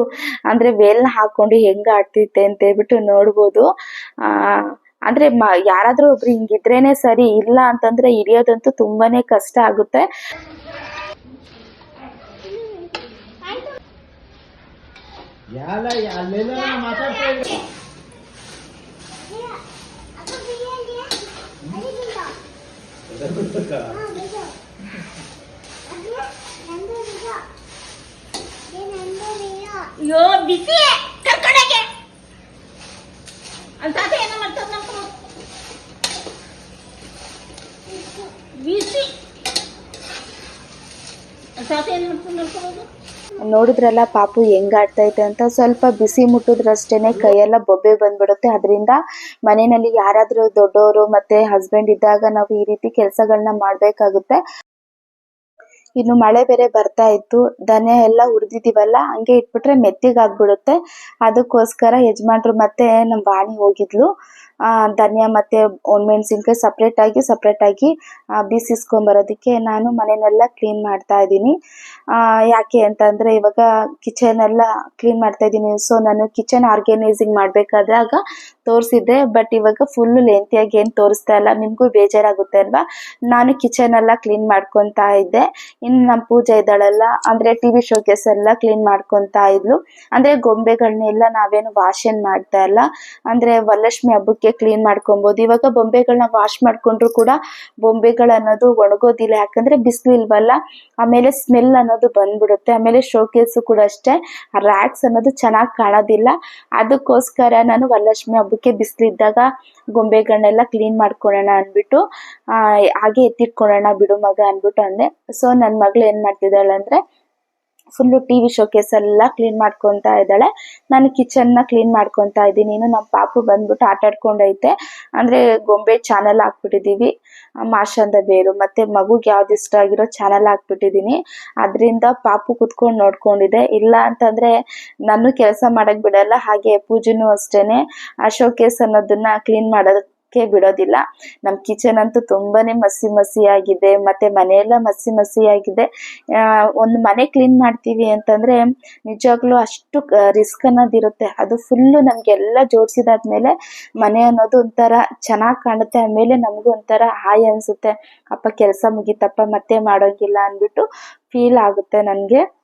ಅಂದ್ರೆ ವೇಲ್ ಹಾಕೊಂಡು ಹೆಂಗ್ ಆಡ್ತಿತ್ತೆ ಅಂತ ಹೇಳ್ಬಿಟ್ಟು ನೋಡ್ಬೋದು. ಆ ಅಂದ್ರೆ ಮ ಯಾರಾದ್ರೂ ಒಬ್ರು ಹಿಂಗಿದ್ರೇನೆ ಸರಿ ಇಲ್ಲ ಅಂತಂದ್ರೆ ಹಿಡಿಯೋದಂತೂ ತುಂಬಾನೇ ಕಷ್ಟ ಆಗುತ್ತೆ ಯಾಲ ಅಲ್ಲೆಲ್ಲ ಮಾತಾಡ್ತಾ ಇದ್ದೆ. ಅಯ್ಯೋ ಬಿಸಿ. ಮಾಡ್ತದ ನಮ್ಮ ಬಿಸಿ ನೋಡಿದ್ರಲ್ಲ, ಪಾಪು ಹೆಂಗ್ ಇದೆ ಅಂತ. ಸ್ವಲ್ಪ ಬಿಸಿ ಮುಟ್ಟಿದ್ರಷ್ಟೇನೆ ಕೈಯೆಲ್ಲ ಬೊಬ್ಬೆ ಬಂದ್ಬಿಡುತ್ತೆ. ಅದರಿಂದ ಮನೆಯಲ್ಲಿ ಯಾರಾದ್ರೂ ದೊಡ್ಡವರು ಮತ್ತೆ ಹಸ್ಬೆಂಡ್ ಇದ್ದಾಗ ನಾವು ಈ ರೀತಿ ಕೆಲಸಗಳನ್ನ ಮಾಡ್ಬೇಕಾಗುತ್ತೆ. ಇನ್ನು ಮಳೆ ಬೇರೆ ಬರ್ತಾ ಇತ್ತು ದನ ಎಲ್ಲ ಹುರಿದಿದೀವಲ್ಲ ಹಂಗೆ ಇಟ್ಬಿಟ್ರೆ ಮೆತ್ತಿಗಾಗ್ಬಿಡುತ್ತೆ. ಅದಕ್ಕೋಸ್ಕರ ಯಜಮಾನ್ರು ಮತ್ತೆ ನಮ್ಮ ವಾಣಿ ಹೋಗಿದ್ಲು. ಧನ್ಯ ಮತ್ತೆ ಒಣಮೆಣಸಿನ್ಕಾಯಿ ಸಪ್ರೇಟಾಗಿ ಆಗಿ ಸಪ್ರೇಟ್ ಆಗಿ ಆ, ಬೀಸಿಸ್ಕೊಂಬರೋದಕ್ಕೆ ನಾನು ಮನೆನೆಲ್ಲ ಕ್ಲೀನ್ ಮಾಡ್ತಾ ಇದ್ದೀನಿ. ಯಾಕೆ ಅಂತಂದರೆ ಇವಾಗ ಕಿಚನ್ ಎಲ್ಲ ಕ್ಲೀನ್ ಮಾಡ್ತಾ ಇದ್ದೀನಿ. ಸೊ ನಾನು ಕಿಚನ್ ಆರ್ಗನೈಸಿಂಗ್ ಮಾಡಬೇಕಾದಾಗ ತೋರಿಸಿದ್ದೆ ಬಟ್ ಇವಾಗ ಫುಲ್ ಲೆಂತಿಯಾಗಿ ಏನು ತೋರಿಸ್ತಾ ಇಲ್ಲ. ನಿಮಗೂ ಬೇಜಾರಾಗುತ್ತೆ ಅಲ್ವಾ? ನಾನು ಕಿಚನ್ ಎಲ್ಲ ಕ್ಲೀನ್ ಮಾಡ್ಕೊತಾ ಇದ್ದೆ. ಇನ್ನು ನಮ್ಮ ಪೂಜೆ ಇದ್ದಾಳೆಲ್ಲ ಅಂದ್ರೆ ಟಿ ವಿ ಶೋಕೇಸ್ ಎಲ್ಲ ಕ್ಲೀನ್ ಮಾಡ್ಕೊತಾ ಇದ್ಲು. ಅಂದ್ರೆ ಗೊಂಬೆಗಳನ್ನೆಲ್ಲ ನಾವೇನು ವಾಶ್ ಏನ್ ಮಾಡ್ತಾ ಇಲ್ಲ. ಅಂದ್ರೆ ವರಲಕ್ಷ್ಮಿ ಹಬ್ಬಕ್ಕೆ ಕ್ಲೀನ್ ಮಾಡ್ಕೊಬೋದು. ಇವಾಗ ಬೊಂಬೆಗಳನ್ನ ವಾಶ್ ಮಾಡ್ಕೊಂಡ್ರು ಕೂಡ ಬೊಂಬೆಗಳು ಅನ್ನೋದು ಒಣಗೋದಿಲ್ಲ. ಯಾಕಂದ್ರೆ ಬಿಸಿಲು ಇಲ್ವಲ್ಲ? ಆಮೇಲೆ ಸ್ಮೆಲ್ ಅನ್ನೋದು ಬಂದ್ಬಿಡುತ್ತೆ. ಆಮೇಲೆ ಶೋಕೇಸು ಕೂಡ ಅಷ್ಟೇ. ರ್ಯಾಕ್ಸ್ ಅನ್ನೋದು ಚೆನ್ನಾಗಿ ಕಾಣೋದಿಲ್ಲ. ಅದಕ್ಕೋಸ್ಕರ ನಾನು ವರಲಕ್ಷ್ಮಿ ಹಬ್ಬಕ್ಕೆ ಬಿಸಿಲಿದ್ದಾಗ ಗೊಂಬೆಗಳನ್ನೆಲ್ಲ ಕ್ಲೀನ್ ಮಾಡ್ಕೊಳ್ಳೋಣ ಅಂದ್ಬಿಟ್ಟು ಹಾಗೆ ಎತ್ತಿಟ್ಕೊಳ್ಳೋಣ ಬಿಡು ಮಗ ಅಂದ್ಬಿಟ್ಟು ಅಂದೆ. ಸೊ ನನ್ನ ಮಗಳು ಏನು ಮಾಡ್ತಿದ್ದಾಳೆ ಅಂದರೆ ಫುಲ್ಲು ಟಿ ವಿ ಶೋಕೇಸ್ ಎಲ್ಲ ಕ್ಲೀನ್ ಮಾಡ್ಕೊತಾ ಇದ್ದಾಳೆ. ನಾನು ಕಿಚನ್ನ ಕ್ಲೀನ್ ಮಾಡ್ಕೊತಾ ಇದ್ದೀನಿ. ಇನ್ನು ನಮ್ಮ ಪಾಪು ಬಂದ್ಬಿಟ್ಟು ಆಟ ಆಡ್ಕೊಂಡೈತೆ. ಅಂದರೆ ಗೊಂಬೆ ಚಾನಲ್ ಹಾಕ್ಬಿಟ್ಟಿದ್ದೀವಿ ಮಾಷಂದ ಬೇರು ಮತ್ತು ಮಗುಗೆ ಯಾವ್ದು ಇಷ್ಟ ಆಗಿರೋ ಚಾನಲ್ ಹಾಕ್ಬಿಟ್ಟಿದ್ದೀನಿ ಅದರಿಂದ ಪಾಪು ಕುತ್ಕೊಂಡು ನೋಡ್ಕೊಂಡಿದೆ. ಇಲ್ಲ ಅಂತಂದರೆ ನಾನು ಕೆಲಸ ಮಾಡಕ್ ಬಿಡಲ್ಲ. ಹಾಗೆ ಪೂಜೆನೂ ಅಷ್ಟೇ ಆ ಶೋಕೇಸ್ ಅನ್ನೋದನ್ನ ಕ್ಲೀನ್ ಮಾಡೋದಕ್ಕೆ ಬಿಡೋದಿಲ್ಲ. ನಮ್ಮ ಕಿಚನ್ ಅಂತೂ ತುಂಬಾನೇ ಮಸಿ ಮಸಿ ಆಗಿದೆ ಮತ್ತೆ ಮನೆಯೆಲ್ಲ ಮಸಿ ಮಸಿ ಆಗಿದೆ. ಆ, ಒಂದು ಮನೆ ಕ್ಲೀನ್ ಮಾಡ್ತೀವಿ ಅಂತಂದ್ರೆ ನಿಜವಾಗ್ಲೂ ಅಷ್ಟು ರಿಸ್ಕ್ ಅನ್ನೋದಿರುತ್ತೆ ಅದು ಫುಲ್ಲು ನಮಗೆಲ್ಲ ಜೋಡಿಸಿದಾದ್ಮೇಲೆ ಮನೆ ಅನ್ನೋದು ಒಂಥರ ಚೆನ್ನಾಗಿ ಕಾಣುತ್ತೆ. ಆಮೇಲೆ ನಮಗೂ ಒಂಥರ ಹಾಯ್ ಅನ್ಸುತ್ತೆ. ಅಪ್ಪ ಕೆಲಸ ಮುಗೀತಪ್ಪ ಮತ್ತೆ ಮಾಡೋಂಗಿಲ್ಲ ಅಂದ್ಬಿಟ್ಟು ಫೀಲ್ ಆಗುತ್ತೆ ನನಗೆ.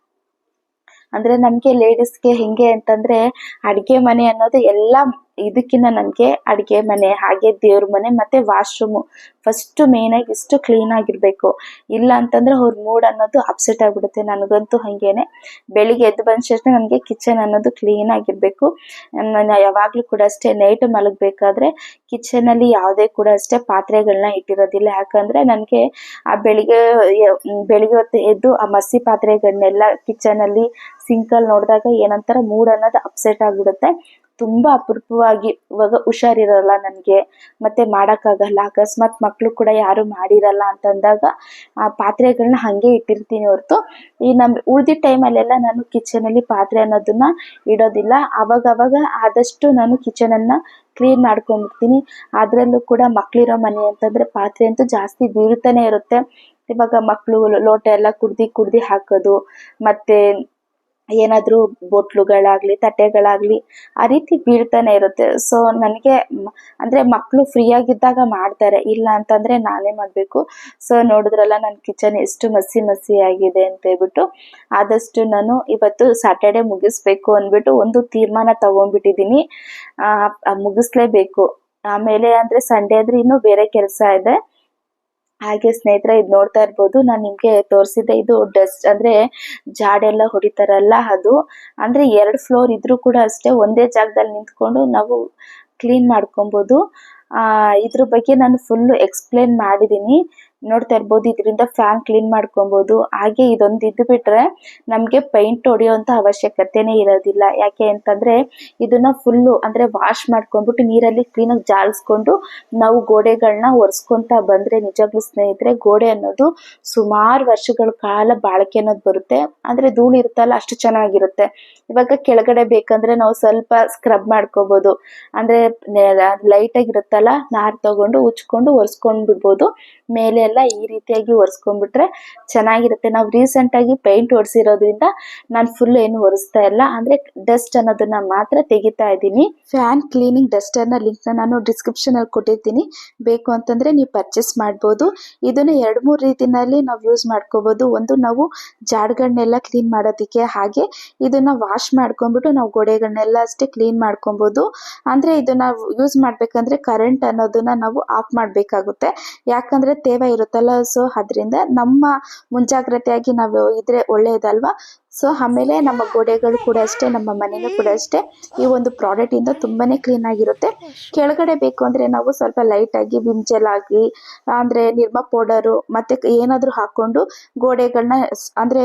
ಅಂದ್ರೆ ನಮಗೆ ಲೇಡೀಸ್ಗೆ ಹೆಂಗೆ ಅಂತಂದ್ರೆ ಅಡಿಗೆ ಮನೆ ಅನ್ನೋದು ಎಲ್ಲ ಇದಕ್ಕಿಂತ ನನಗೆ ಅಡುಗೆ ಮನೆ, ಹಾಗೆ ದೇವ್ರ ಮನೆ ಮತ್ತೆ ವಾಶ್ರೂಮು ಫಸ್ಟ್ ಮೇಯ್ನಾಗಿ ಇಷ್ಟು ಕ್ಲೀನ್ ಆಗಿರ್ಬೇಕು. ಇಲ್ಲ ಅಂತಂದ್ರೆ ಅವ್ರ ಮೂಡ್ ಅನ್ನೋದು ಅಪ್ಸೆಟ್ ಆಗಿಬಿಡುತ್ತೆ. ನನಗಂತೂ ಹಾಗೇನೆ. ಬೆಳಿಗ್ಗೆ ಎದ್ದು ಬಂದ ತಕ್ಷಣ ನನಗೆ ಕಿಚನ್ ಅನ್ನೋದು ಕ್ಲೀನ್ ಆಗಿರ್ಬೇಕು. ನಾನು ಯಾವಾಗಲೂ ಕೂಡ ಅಷ್ಟೇ ನೈಟ್ ಮಲಗಬೇಕಾದ್ರೆ ಕಿಚನಲ್ಲಿ ಯಾವುದೇ ಕೂಡ ಅಷ್ಟೇ ಪಾತ್ರೆಗಳನ್ನ ಇಟ್ಟಿರೋದಿಲ್ಲ. ಯಾಕಂದ್ರೆ ನನಗೆ ಆ ಬೆಳಿಗ್ಗೆ ಬೆಳಿಗ್ಗೆ ಹೊತ್ತು ಎದ್ದು ಆ ಮಸಿ ಪಾತ್ರೆಗಳನ್ನೆಲ್ಲ ಕಿಚನಲ್ಲಿ ಸಿಂಕಲ್ಲಿ ನೋಡಿದಾಗ ಏನಂತಾರ ಮೂಡ್ ಅನ್ನೋದು ಅಪ್ಸೆಟ್ ಆಗಿಬಿಡುತ್ತೆ. ತುಂಬಾ ಅಪರೂಪವಾಗಿ ಇವಾಗ ಹುಷಾರಿರಲ್ಲ ನನಗೆ, ಮತ್ತೆ ಮಾಡೋಕ್ಕಾಗಲ್ಲ, ಅಕಸ್ಮಾತ್ ಮಕ್ಕಳು ಕೂಡ ಯಾರು ಮಾಡಿರಲ್ಲ ಅಂತಂದಾಗ ಆ ಪಾತ್ರೆಗಳನ್ನ ಹಾಗೆ ಇಟ್ಟಿರ್ತೀನಿ ಹೊರತು. ಈ ನಮ್ಮ ಟೈಮ್ ಟೈಮಲ್ಲೆಲ್ಲ ನಾನು ಕಿಚನಲ್ಲಿ ಪಾತ್ರೆ ಅನ್ನೋದನ್ನ ಇಡೋದಿಲ್ಲ. ಅವಾಗ ಆದಷ್ಟು ನಾನು ಕಿಚನನ್ನು ಕ್ಲೀನ್ ಮಾಡ್ಕೊಂಡ್ಬಿಡ್ತೀನಿ. ಅದರಲ್ಲೂ ಕೂಡ ಮಕ್ಕಳಿರೋ ಮನೆ ಅಂತಂದ್ರೆ ಪಾತ್ರೆ ಅಂತೂ ಜಾಸ್ತಿ ಬೀಳ್ತಾನೆ ಇರುತ್ತೆ. ಇವಾಗ ಮಕ್ಕಳು ಲೋಟ ಎಲ್ಲ ಕುಡ್ದಿ ಕುಡ್ದು ಹಾಕೋದು, ಮತ್ತೆ ಏನಾದರೂ ಬೊಟ್ಲುಗಳಾಗಲಿ, ತಟ್ಟೆಗಳಾಗಲಿ ಆ ರೀತಿ ಬೀಳ್ತಾನೆ ಇರುತ್ತೆ. ಸೊ ನನಗೆ ಅಂದರೆ ಮಕ್ಕಳು ಫ್ರೀಯಾಗಿದ್ದಾಗ ಮಾಡ್ತಾರೆ. ಇಲ್ಲ ಅಂತಂದರೆ ನಾನೇ ಮಾಡಬೇಕು. ಸೊ ನೋಡಿದ್ರಲ್ಲ ನನ್ನ ಕಿಚನ್ ಎಷ್ಟು ಮಸಿ ಮಸಿ ಆಗಿದೆ ಅಂತ ಹೇಳ್ಬಿಟ್ಟು, ಆದಷ್ಟು ನಾನು ಇವತ್ತು ಸ್ಯಾಟರ್ಡೆ ಮುಗಿಸ್ಬೇಕು ಅಂದ್ಬಿಟ್ಟು ಒಂದು ತೀರ್ಮಾನ ತಗೊಂಡ್ಬಿಟ್ಟಿದ್ದೀನಿ. ಮುಗಿಸ್ಲೇಬೇಕು. ಆಮೇಲೆ ಅಂದರೆ ಸಂಡೇ ಆದರೆ ಇನ್ನೂ ಬೇರೆ ಕೆಲಸ ಇದೆ. ಹಾಗೆ ಸ್ನೇಹಿತರೆ ಇದು ನೋಡ್ತಾ ಇರ್ಬೋದು. ನಾನು ನಿಮಗೆ ತೋರಿಸಿದ್ದೆ ಇದು ಡಸ್ಟ್. ಅಂದ್ರೆ ಜಾಡೆಲ್ಲ ಹೊಡಿತಾರಲ್ಲ ಅದು. ಅಂದ್ರೆ ಎರಡ್ ಫ್ಲೋರ್ ಇದ್ರೂ ಕೂಡ ಅಷ್ಟೇ ಒಂದೇ ಜಾಗದಲ್ಲಿ ನಿಂತ್ಕೊಂಡು ನಾವು ಕ್ಲೀನ್ ಮಾಡ್ಕೊಬೋದು. ಆ, ಇದ್ರ ಬಗ್ಗೆ ನಾನು ಫುಲ್ ಎಕ್ಸ್ಪ್ಲೇನ್ ಮಾಡಿದ್ದೀನಿ ನೋಡ್ತಾ ಇರ್ಬೋದು, ಇದರಿಂದ ಫ್ಯಾನ್ ಕ್ಲೀನ್ ಮಾಡ್ಕೊಬೋದು. ಹಾಗೆ ಇದೊಂದು ಇದ್ದು ಬಿಟ್ರೆ ನಮಗೆ ಪೈಂಟ್ ಹೊಡೆಯುವಂತ ಅವಶ್ಯಕತೆನೇ ಇರೋದಿಲ್ಲ. ಯಾಕೆ ಅಂತಂದ್ರೆ ಇದನ್ನ ಫುಲ್ಲು ಅಂದ್ರೆ ವಾಶ್ ಮಾಡ್ಕೊಂಡ್ಬಿಟ್ಟು ನೀರಲ್ಲಿ ಕ್ಲೀನಾಗಿ ಜಾಲಿಸ್ಕೊಂಡು ನಾವು ಗೋಡೆಗಳನ್ನ ಒರೆಸ್ಕೊಂತ ಬಂದ್ರೆ ನಿಜವಾಗ್ಲೂ ಸ್ನೇಹಿತರೆ, ಗೋಡೆ ಅನ್ನೋದು ಸುಮಾರು ವರ್ಷಗಳ ಕಾಲ ಬಾಳಿಕೆ ಅನ್ನೋದು ಬರುತ್ತೆ. ಅಂದ್ರೆ ಧೂಳು ಇರುತ್ತಲ್ಲ, ಅಷ್ಟು ಚೆನ್ನಾಗಿರುತ್ತೆ. ಇವಾಗ ಕೆಳಗಡೆ ಬೇಕಂದ್ರೆ ನಾವು ಸ್ವಲ್ಪ ಸ್ಕ್ರಬ್ ಮಾಡ್ಕೋಬಹುದು ಅಂದ್ರೆ ಲೈಟ್ ಲೈಟಾಗಿರುತ್ತಲ್ಲ ನಾರ್ ತಗೊಂಡು ಉಚ್ಕೊಂಡು ಒರೆಸ್ಕೊಂಡ್ ಬಿಡ್ಬೋದು ಮೇಲೆ ಎಲ್ಲ ಈ ರೀತಿಯಾಗಿ ಒರೆಸ್ಕೊಂಡ್ಬಿಟ್ರೆ ಚೆನ್ನಾಗಿರುತ್ತೆ. ನಾವು ರೀಸೆಂಟಾಗಿ ಪೇಂಟ್ ಒರೆಸಿರೋದ್ರಿಂದ ನಾನು ಫುಲ್ ಏನು ಒರೆಸ್ತಾ ಇಲ್ಲ. ಅಂದರೆ ಡಸ್ಟ್ ಅನ್ನೋದನ್ನ ಮಾತ್ರ ತೆಗಿತಾ ಇದ್ದೀನಿ. ಫ್ಯಾನ್ ಕ್ಲೀನಿಂಗ್ ಡಸ್ಟರ್ನ ಲಿಂಕ್ನ ನಾನು ಡಿಸ್ಕ್ರಿಪ್ಷನಲ್ಲಿ ಕೊಟ್ಟಿರ್ತೀನಿ. ಬೇಕು ಅಂತಂದರೆ ನೀವು ಪರ್ಚೇಸ್ ಮಾಡ್ಬೋದು. ಇದನ್ನು ಎರಡು ಮೂರು ರೀತಿಯಲ್ಲಿ ನಾವು ಯೂಸ್ ಮಾಡ್ಕೋಬೋದು. ಒಂದು ನಾವು ಜಾಡ್ಗಳನ್ನೆಲ್ಲ ಕ್ಲೀನ್ ಮಾಡೋದಕ್ಕೆ ಹಾಗೆ ಇದನ್ನು ವಾಶ್ ಮಾಡ್ಕೊಂಡ್ಬಿಟ್ಟು ನಾವು ಗೋಡೆಗಳನ್ನೆಲ್ಲ ಅಷ್ಟೇ ಕ್ಲೀನ್ ಮಾಡ್ಕೊಬೋದು. ಅಂದರೆ ಇದನ್ನು ಯೂಸ್ ಮಾಡಬೇಕಂದ್ರೆ ಕರೆಂಟ್ ಅನ್ನೋದನ್ನ ನಾವು ಆಫ್ ಮಾಡಬೇಕಾಗುತ್ತೆ. ಯಾಕಂದರೆ ತೇವ ಇರುತ್ತಲ್ಲ ಸೊ ಅದರಿಂದ ನಮ್ಮ ಮುಂಜಾಗ್ರತೆಯಾಗಿ ನಾವು ಇದ್ರೆ ಒಳ್ಳೆಯದಲ್ವಾ ಸೊ ಆಮೇಲೆ ನಮ್ಮ ಗೋಡೆಗಳು ಕೂಡ ಅಷ್ಟೇ, ನಮ್ಮ ಮನೆಯೂ ಕೂಡ ಅಷ್ಟೇ. ಈ ಒಂದು ಪ್ರಾಡಕ್ಟಿಂದ ತುಂಬಾ ಕ್ಲೀನ್ ಆಗಿರುತ್ತೆ. ಕೆಳಗಡೆ ಬೇಕು ಅಂದರೆ ನಾವು ಸ್ವಲ್ಪ ಲೈಟಾಗಿ ವಿಮ್ ಆಗಿ ಆಗಲಿ ಅಂದರೆ ನಿರ್ಮಾ ಪೌಡರು ಮತ್ತು ಏನಾದರೂ ಹಾಕ್ಕೊಂಡು ಗೋಡೆಗಳನ್ನ ಅಂದರೆ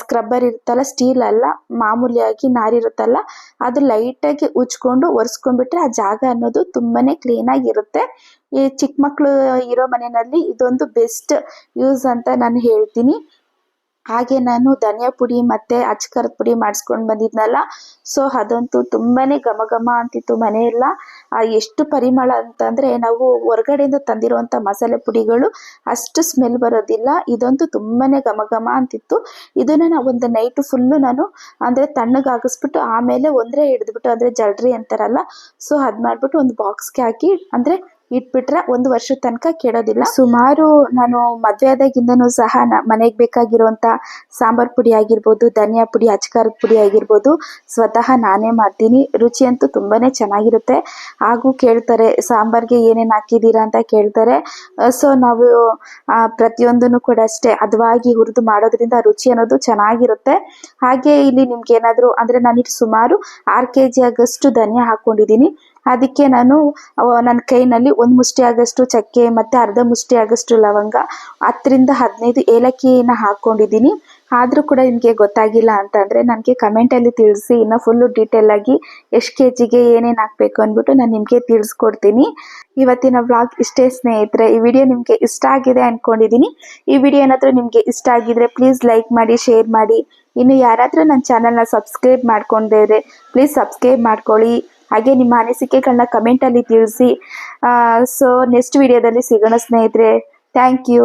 ಸ್ಕ್ರಬ್ಬರ್ ಇರುತ್ತಲ್ಲ ಸ್ಟೀಲ್ ಅಲ್ಲ, ಮಾಮೂಲಿಯಾಗಿ ನಾರಿರುತ್ತಲ್ಲ ಅದು ಲೈಟಾಗಿ ಉಜ್ಕೊಂಡು ಒರೆಸ್ಕೊಂಡ್ಬಿಟ್ರೆ ಆ ಜಾಗ ಅನ್ನೋದು ತುಂಬಾ ಕ್ಲೀನಾಗಿರುತ್ತೆ ಈ ಚಿಕ್ಕ ಮಕ್ಕಳು ಇರೋ ಮನೆಯಲ್ಲಿ ಇದೊಂದು ಬೆಸ್ಟ್ ಯೂಸ್ ಅಂತ ನಾನು ಹೇಳ್ತೀನಿ. ಹಾಗೆ ನಾನು ಧನಿಯಾ ಪುಡಿ ಮತ್ತೆ ಅಚ್ಕಾರದ ಪುಡಿ ಮಾಡಿಸ್ಕೊಂಡು ಬಂದಿದ್ನಲ್ಲ. ಸೊ ಅದಂತೂ ತುಂಬಾನೇ ಘಮ ಘಮ ಅಂತಿತ್ತು ಮನೆಯೆಲ್ಲ. ಎಷ್ಟು ಪರಿಮಳ ಅಂತಂದ್ರೆ ನಾವು ಹೊರಗಡೆಯಿಂದ ತಂದಿರುವಂತ ಮಸಾಲೆ ಪುಡಿಗಳು ಅಷ್ಟು ಸ್ಮೆಲ್ ಬರೋದಿಲ್ಲ. ಇದಂತೂ ತುಂಬಾನೇ ಘಮ ಘಮ ಅಂತಿತ್ತು. ಇದನ್ನ ನಾವು ಒಂದು ನೈಟ್ ಫುಲ್ಲು ನಾನು ಅಂದ್ರೆ ತಣ್ಣಗಾಗಿಸ್ಬಿಟ್ಟು ಆಮೇಲೆ ಒಂದ್ರೆ ಹಿಡಿದ್ಬಿಟ್ಟು ಅಂದ್ರೆ ಜಲ್ರಿ ಅಂತಾರಲ್ಲ. ಸೊ ಅದ್ ಮಾಡ್ಬಿಟ್ಟು ಒಂದು ಬಾಕ್ಸ್ಗೆ ಹಾಕಿ ಅಂದರೆ ಇಟ್ಬಿಟ್ರೆ ಒಂದು ವರ್ಷದ ತನಕ ಕೆಡೋದಿಲ್ಲ. ಸುಮಾರು ನಾನು ಮದುವೆ ಆದಾಗಿಂದನೂ ಸಹ ಮನೆಗೆ ಬೇಕಾಗಿರುವಂಥ ಸಾಂಬಾರ್ ಪುಡಿ ಆಗಿರ್ಬೋದು, ಧನಿಯಾ ಪುಡಿ, ಅಚ್ಕಾರದ ಪುಡಿ ಆಗಿರ್ಬೋದು ಸ್ವತಃ ನಾನೇ ಮಾಡ್ತೀನಿ. ರುಚಿ ಅಂತೂ ತುಂಬಾನೇ ಚೆನ್ನಾಗಿರುತ್ತೆ. ಹಾಗೂ ಕೇಳ್ತಾರೆ, ಸಾಂಬಾರ್ಗೆ ಏನೇನು ಹಾಕಿದ್ದೀರಾ ಅಂತ ಕೇಳ್ತಾರೆ. ಸೊ ನಾವು ಪ್ರತಿಯೊಂದನ್ನು ಕೂಡ ಅಷ್ಟೇ ಅದವಾಗಿ ಹುರಿದು ಮಾಡೋದ್ರಿಂದ ರುಚಿ ಅನ್ನೋದು ಚೆನ್ನಾಗಿರುತ್ತೆ. ಹಾಗೆ ಇಲ್ಲಿ ನಿಮ್ಗೆ ಏನಾದರೂ ಅಂದರೆ ನಾನಿಲ್ಲಿ ಸುಮಾರು ಆರು ಕೆ ಜಿ ಆಗಷ್ಟು ಧನಿಯಾ ಹಾಕ್ಕೊಂಡಿದ್ದೀನಿ ಅದಕ್ಕೆ ನಾನು ನನ್ನ ಕೈನಲ್ಲಿ ಒಂದು ಮುಷ್ಟಿ ಆಗಷ್ಟು ಚಕ್ಕೆ ಮತ್ತು ಅರ್ಧ ಮುಷ್ಟಿ ಆಗಷ್ಟು ಲವಂಗ, ಹತ್ತರಿಂದ ಹದಿನೈದು ಏಲಕ್ಕಿನ ಹಾಕ್ಕೊಂಡಿದ್ದೀನಿ ಆದರೂ ಕೂಡ ನಿಮಗೆ ಗೊತ್ತಾಗಿಲ್ಲ ಅಂತಂದರೆ ನನಗೆ ಕಮೆಂಟಲ್ಲಿ ತಿಳಿಸಿ, ಇನ್ನು ಫುಲ್ಲು ಡೀಟೇಲಾಗಿ ಎಷ್ಟು ಕೆ ಜಿಗೆ ಏನೇನು ಹಾಕಬೇಕು ಅಂದ್ಬಿಟ್ಟು ನಾನು ನಿಮಗೆ ತಿಳಿಸ್ಕೊಡ್ತೀನಿ. ಇವತ್ತಿನ ವ್ಲಾಗ್ ಇಷ್ಟೇ ಸ್ನೇಹಿತರೆ, ಈ ವಿಡಿಯೋ ನಿಮಗೆ ಇಷ್ಟ ಆಗಿದೆ ಅಂದ್ಕೊಂಡಿದ್ದೀನಿ ಈ ವಿಡಿಯೋ ಏನಾದರೂ ನಿಮಗೆ ಇಷ್ಟ ಆಗಿದ್ರೆ ಪ್ಲೀಸ್ ಲೈಕ್ ಮಾಡಿ ಶೇರ್ ಮಾಡಿ. ಇನ್ನು ಯಾರಾದರೂ ನನ್ನ ಚಾನಲ್ನ ಸಬ್ಸ್ಕ್ರೈಬ್ ಮಾಡ್ಕೊಂಡಿದ್ರೆ ಪ್ಲೀಸ್ ಸಬ್ಸ್ಕ್ರೈಬ್ ಮಾಡ್ಕೊಳ್ಳಿ. ಹಾಗೆ ನಿಮ್ಮ ಅನಿಸಿಕೆಗಳನ್ನ ಕಮೆಂಟಲ್ಲಿ ತಿಳಿಸಿ. ಸೊ ನೆಕ್ಸ್ಟ್ ವಿಡಿಯೋದಲ್ಲಿ ಸಿಗೋಣ ಸ್ನೇಹಿತರೆ. Thank you